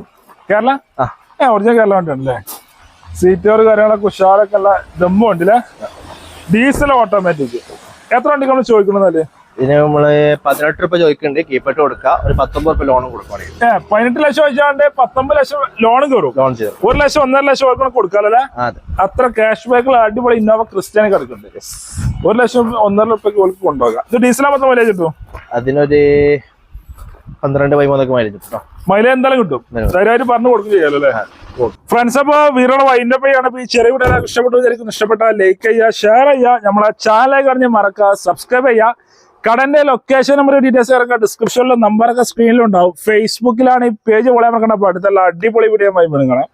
കേരള? ആ. ഒറിജിനൽ കേരള വണ്ടിയാണല്ലേ സീറ്റോർ കാര്യങ്ങളൊക്കെ ഉഷാറൊക്കെ ഉള്ള ഡീസൽ ഓട്ടോമാറ്റിക് എത്ര വണ്ടിക്കാണ് നമ്മൾ ചോദിക്കണമെന്നല്ലേ ഇതിന് നമ്മൾ പതിനെട്ട് രൂപ ചോദിക്കുന്നുണ്ട്. കീപ്പറ്റ് കൊടുക്കുക. ഒരു പത്തൊമ്പത് രൂപ ലോണും കൊടുക്കുകയാണെങ്കിൽ പതിനെട്ട് ലക്ഷം വെച്ചാണ്ട് പത്തൊമ്പത് ലക്ഷം ലോൺ കയറും ലോൺ ചെയ്തു ഒരു ലക്ഷം ഒന്നര ലക്ഷം കൊടുക്കണം കൊടുക്കാല്ലേ അത്ര ക്യാഷ് ബാക്കിൽ അടിപൊളി ഇന്നോവ ക്രിസ്ത്യാനി കിടക്കുന്നുണ്ട് ഒരു ലക്ഷം ഒന്നര രൂപയ്ക്ക് ഓൾക്ക് കൊണ്ടുപോകാം. ഇത് ഡീസൽ മൊത്തം മൈലേജ് കിട്ടും? അതിനൊരു പന്ത്രണ്ട് പതിമൂന്നൊക്കെ മൈലേജ് കിട്ടും മൈലേജ് എന്തായാലും കിട്ടും. ധൈര്യമായിട്ട് പറഞ്ഞു കൊടുക്കും ചെയ്യാലോ അല്ലേ? ഫ്രണ്ട്സ് അപ്പൊ വൈൻഡ് അപ്പ് ചെയ്യാണ്. ഈ ചെറിയ കുട്ടികളെ ഇഷ്ടപ്പെട്ടു വിചാരിക്കുന്നു. ഇഷ്ടപ്പെട്ട ലൈക്ക് ചെയ്യുക ഷെയർ ചെയ്യുക. നമ്മളെ ചാനലായി അറിഞ്ഞ് മറക്കുക സബ്സ്ക്രൈബ് ചെയ്യുക. കടന്റെ ലൊക്കേഷൻ നമ്പർ ഡീറ്റെയിൽസ് ഇറക്കുക ഡിസ്ക്രിപ്ഷനിലും നമ്പറൊക്കെ സ്ക്രീനിലുണ്ടാവും ഫേസ്ബുക്കിലാണ് ഈ പേജ് പോലെ മറക്കണം അടുത്തുള്ള അടിപൊളി വീഡിയോ ആയി നിങ്ങളെ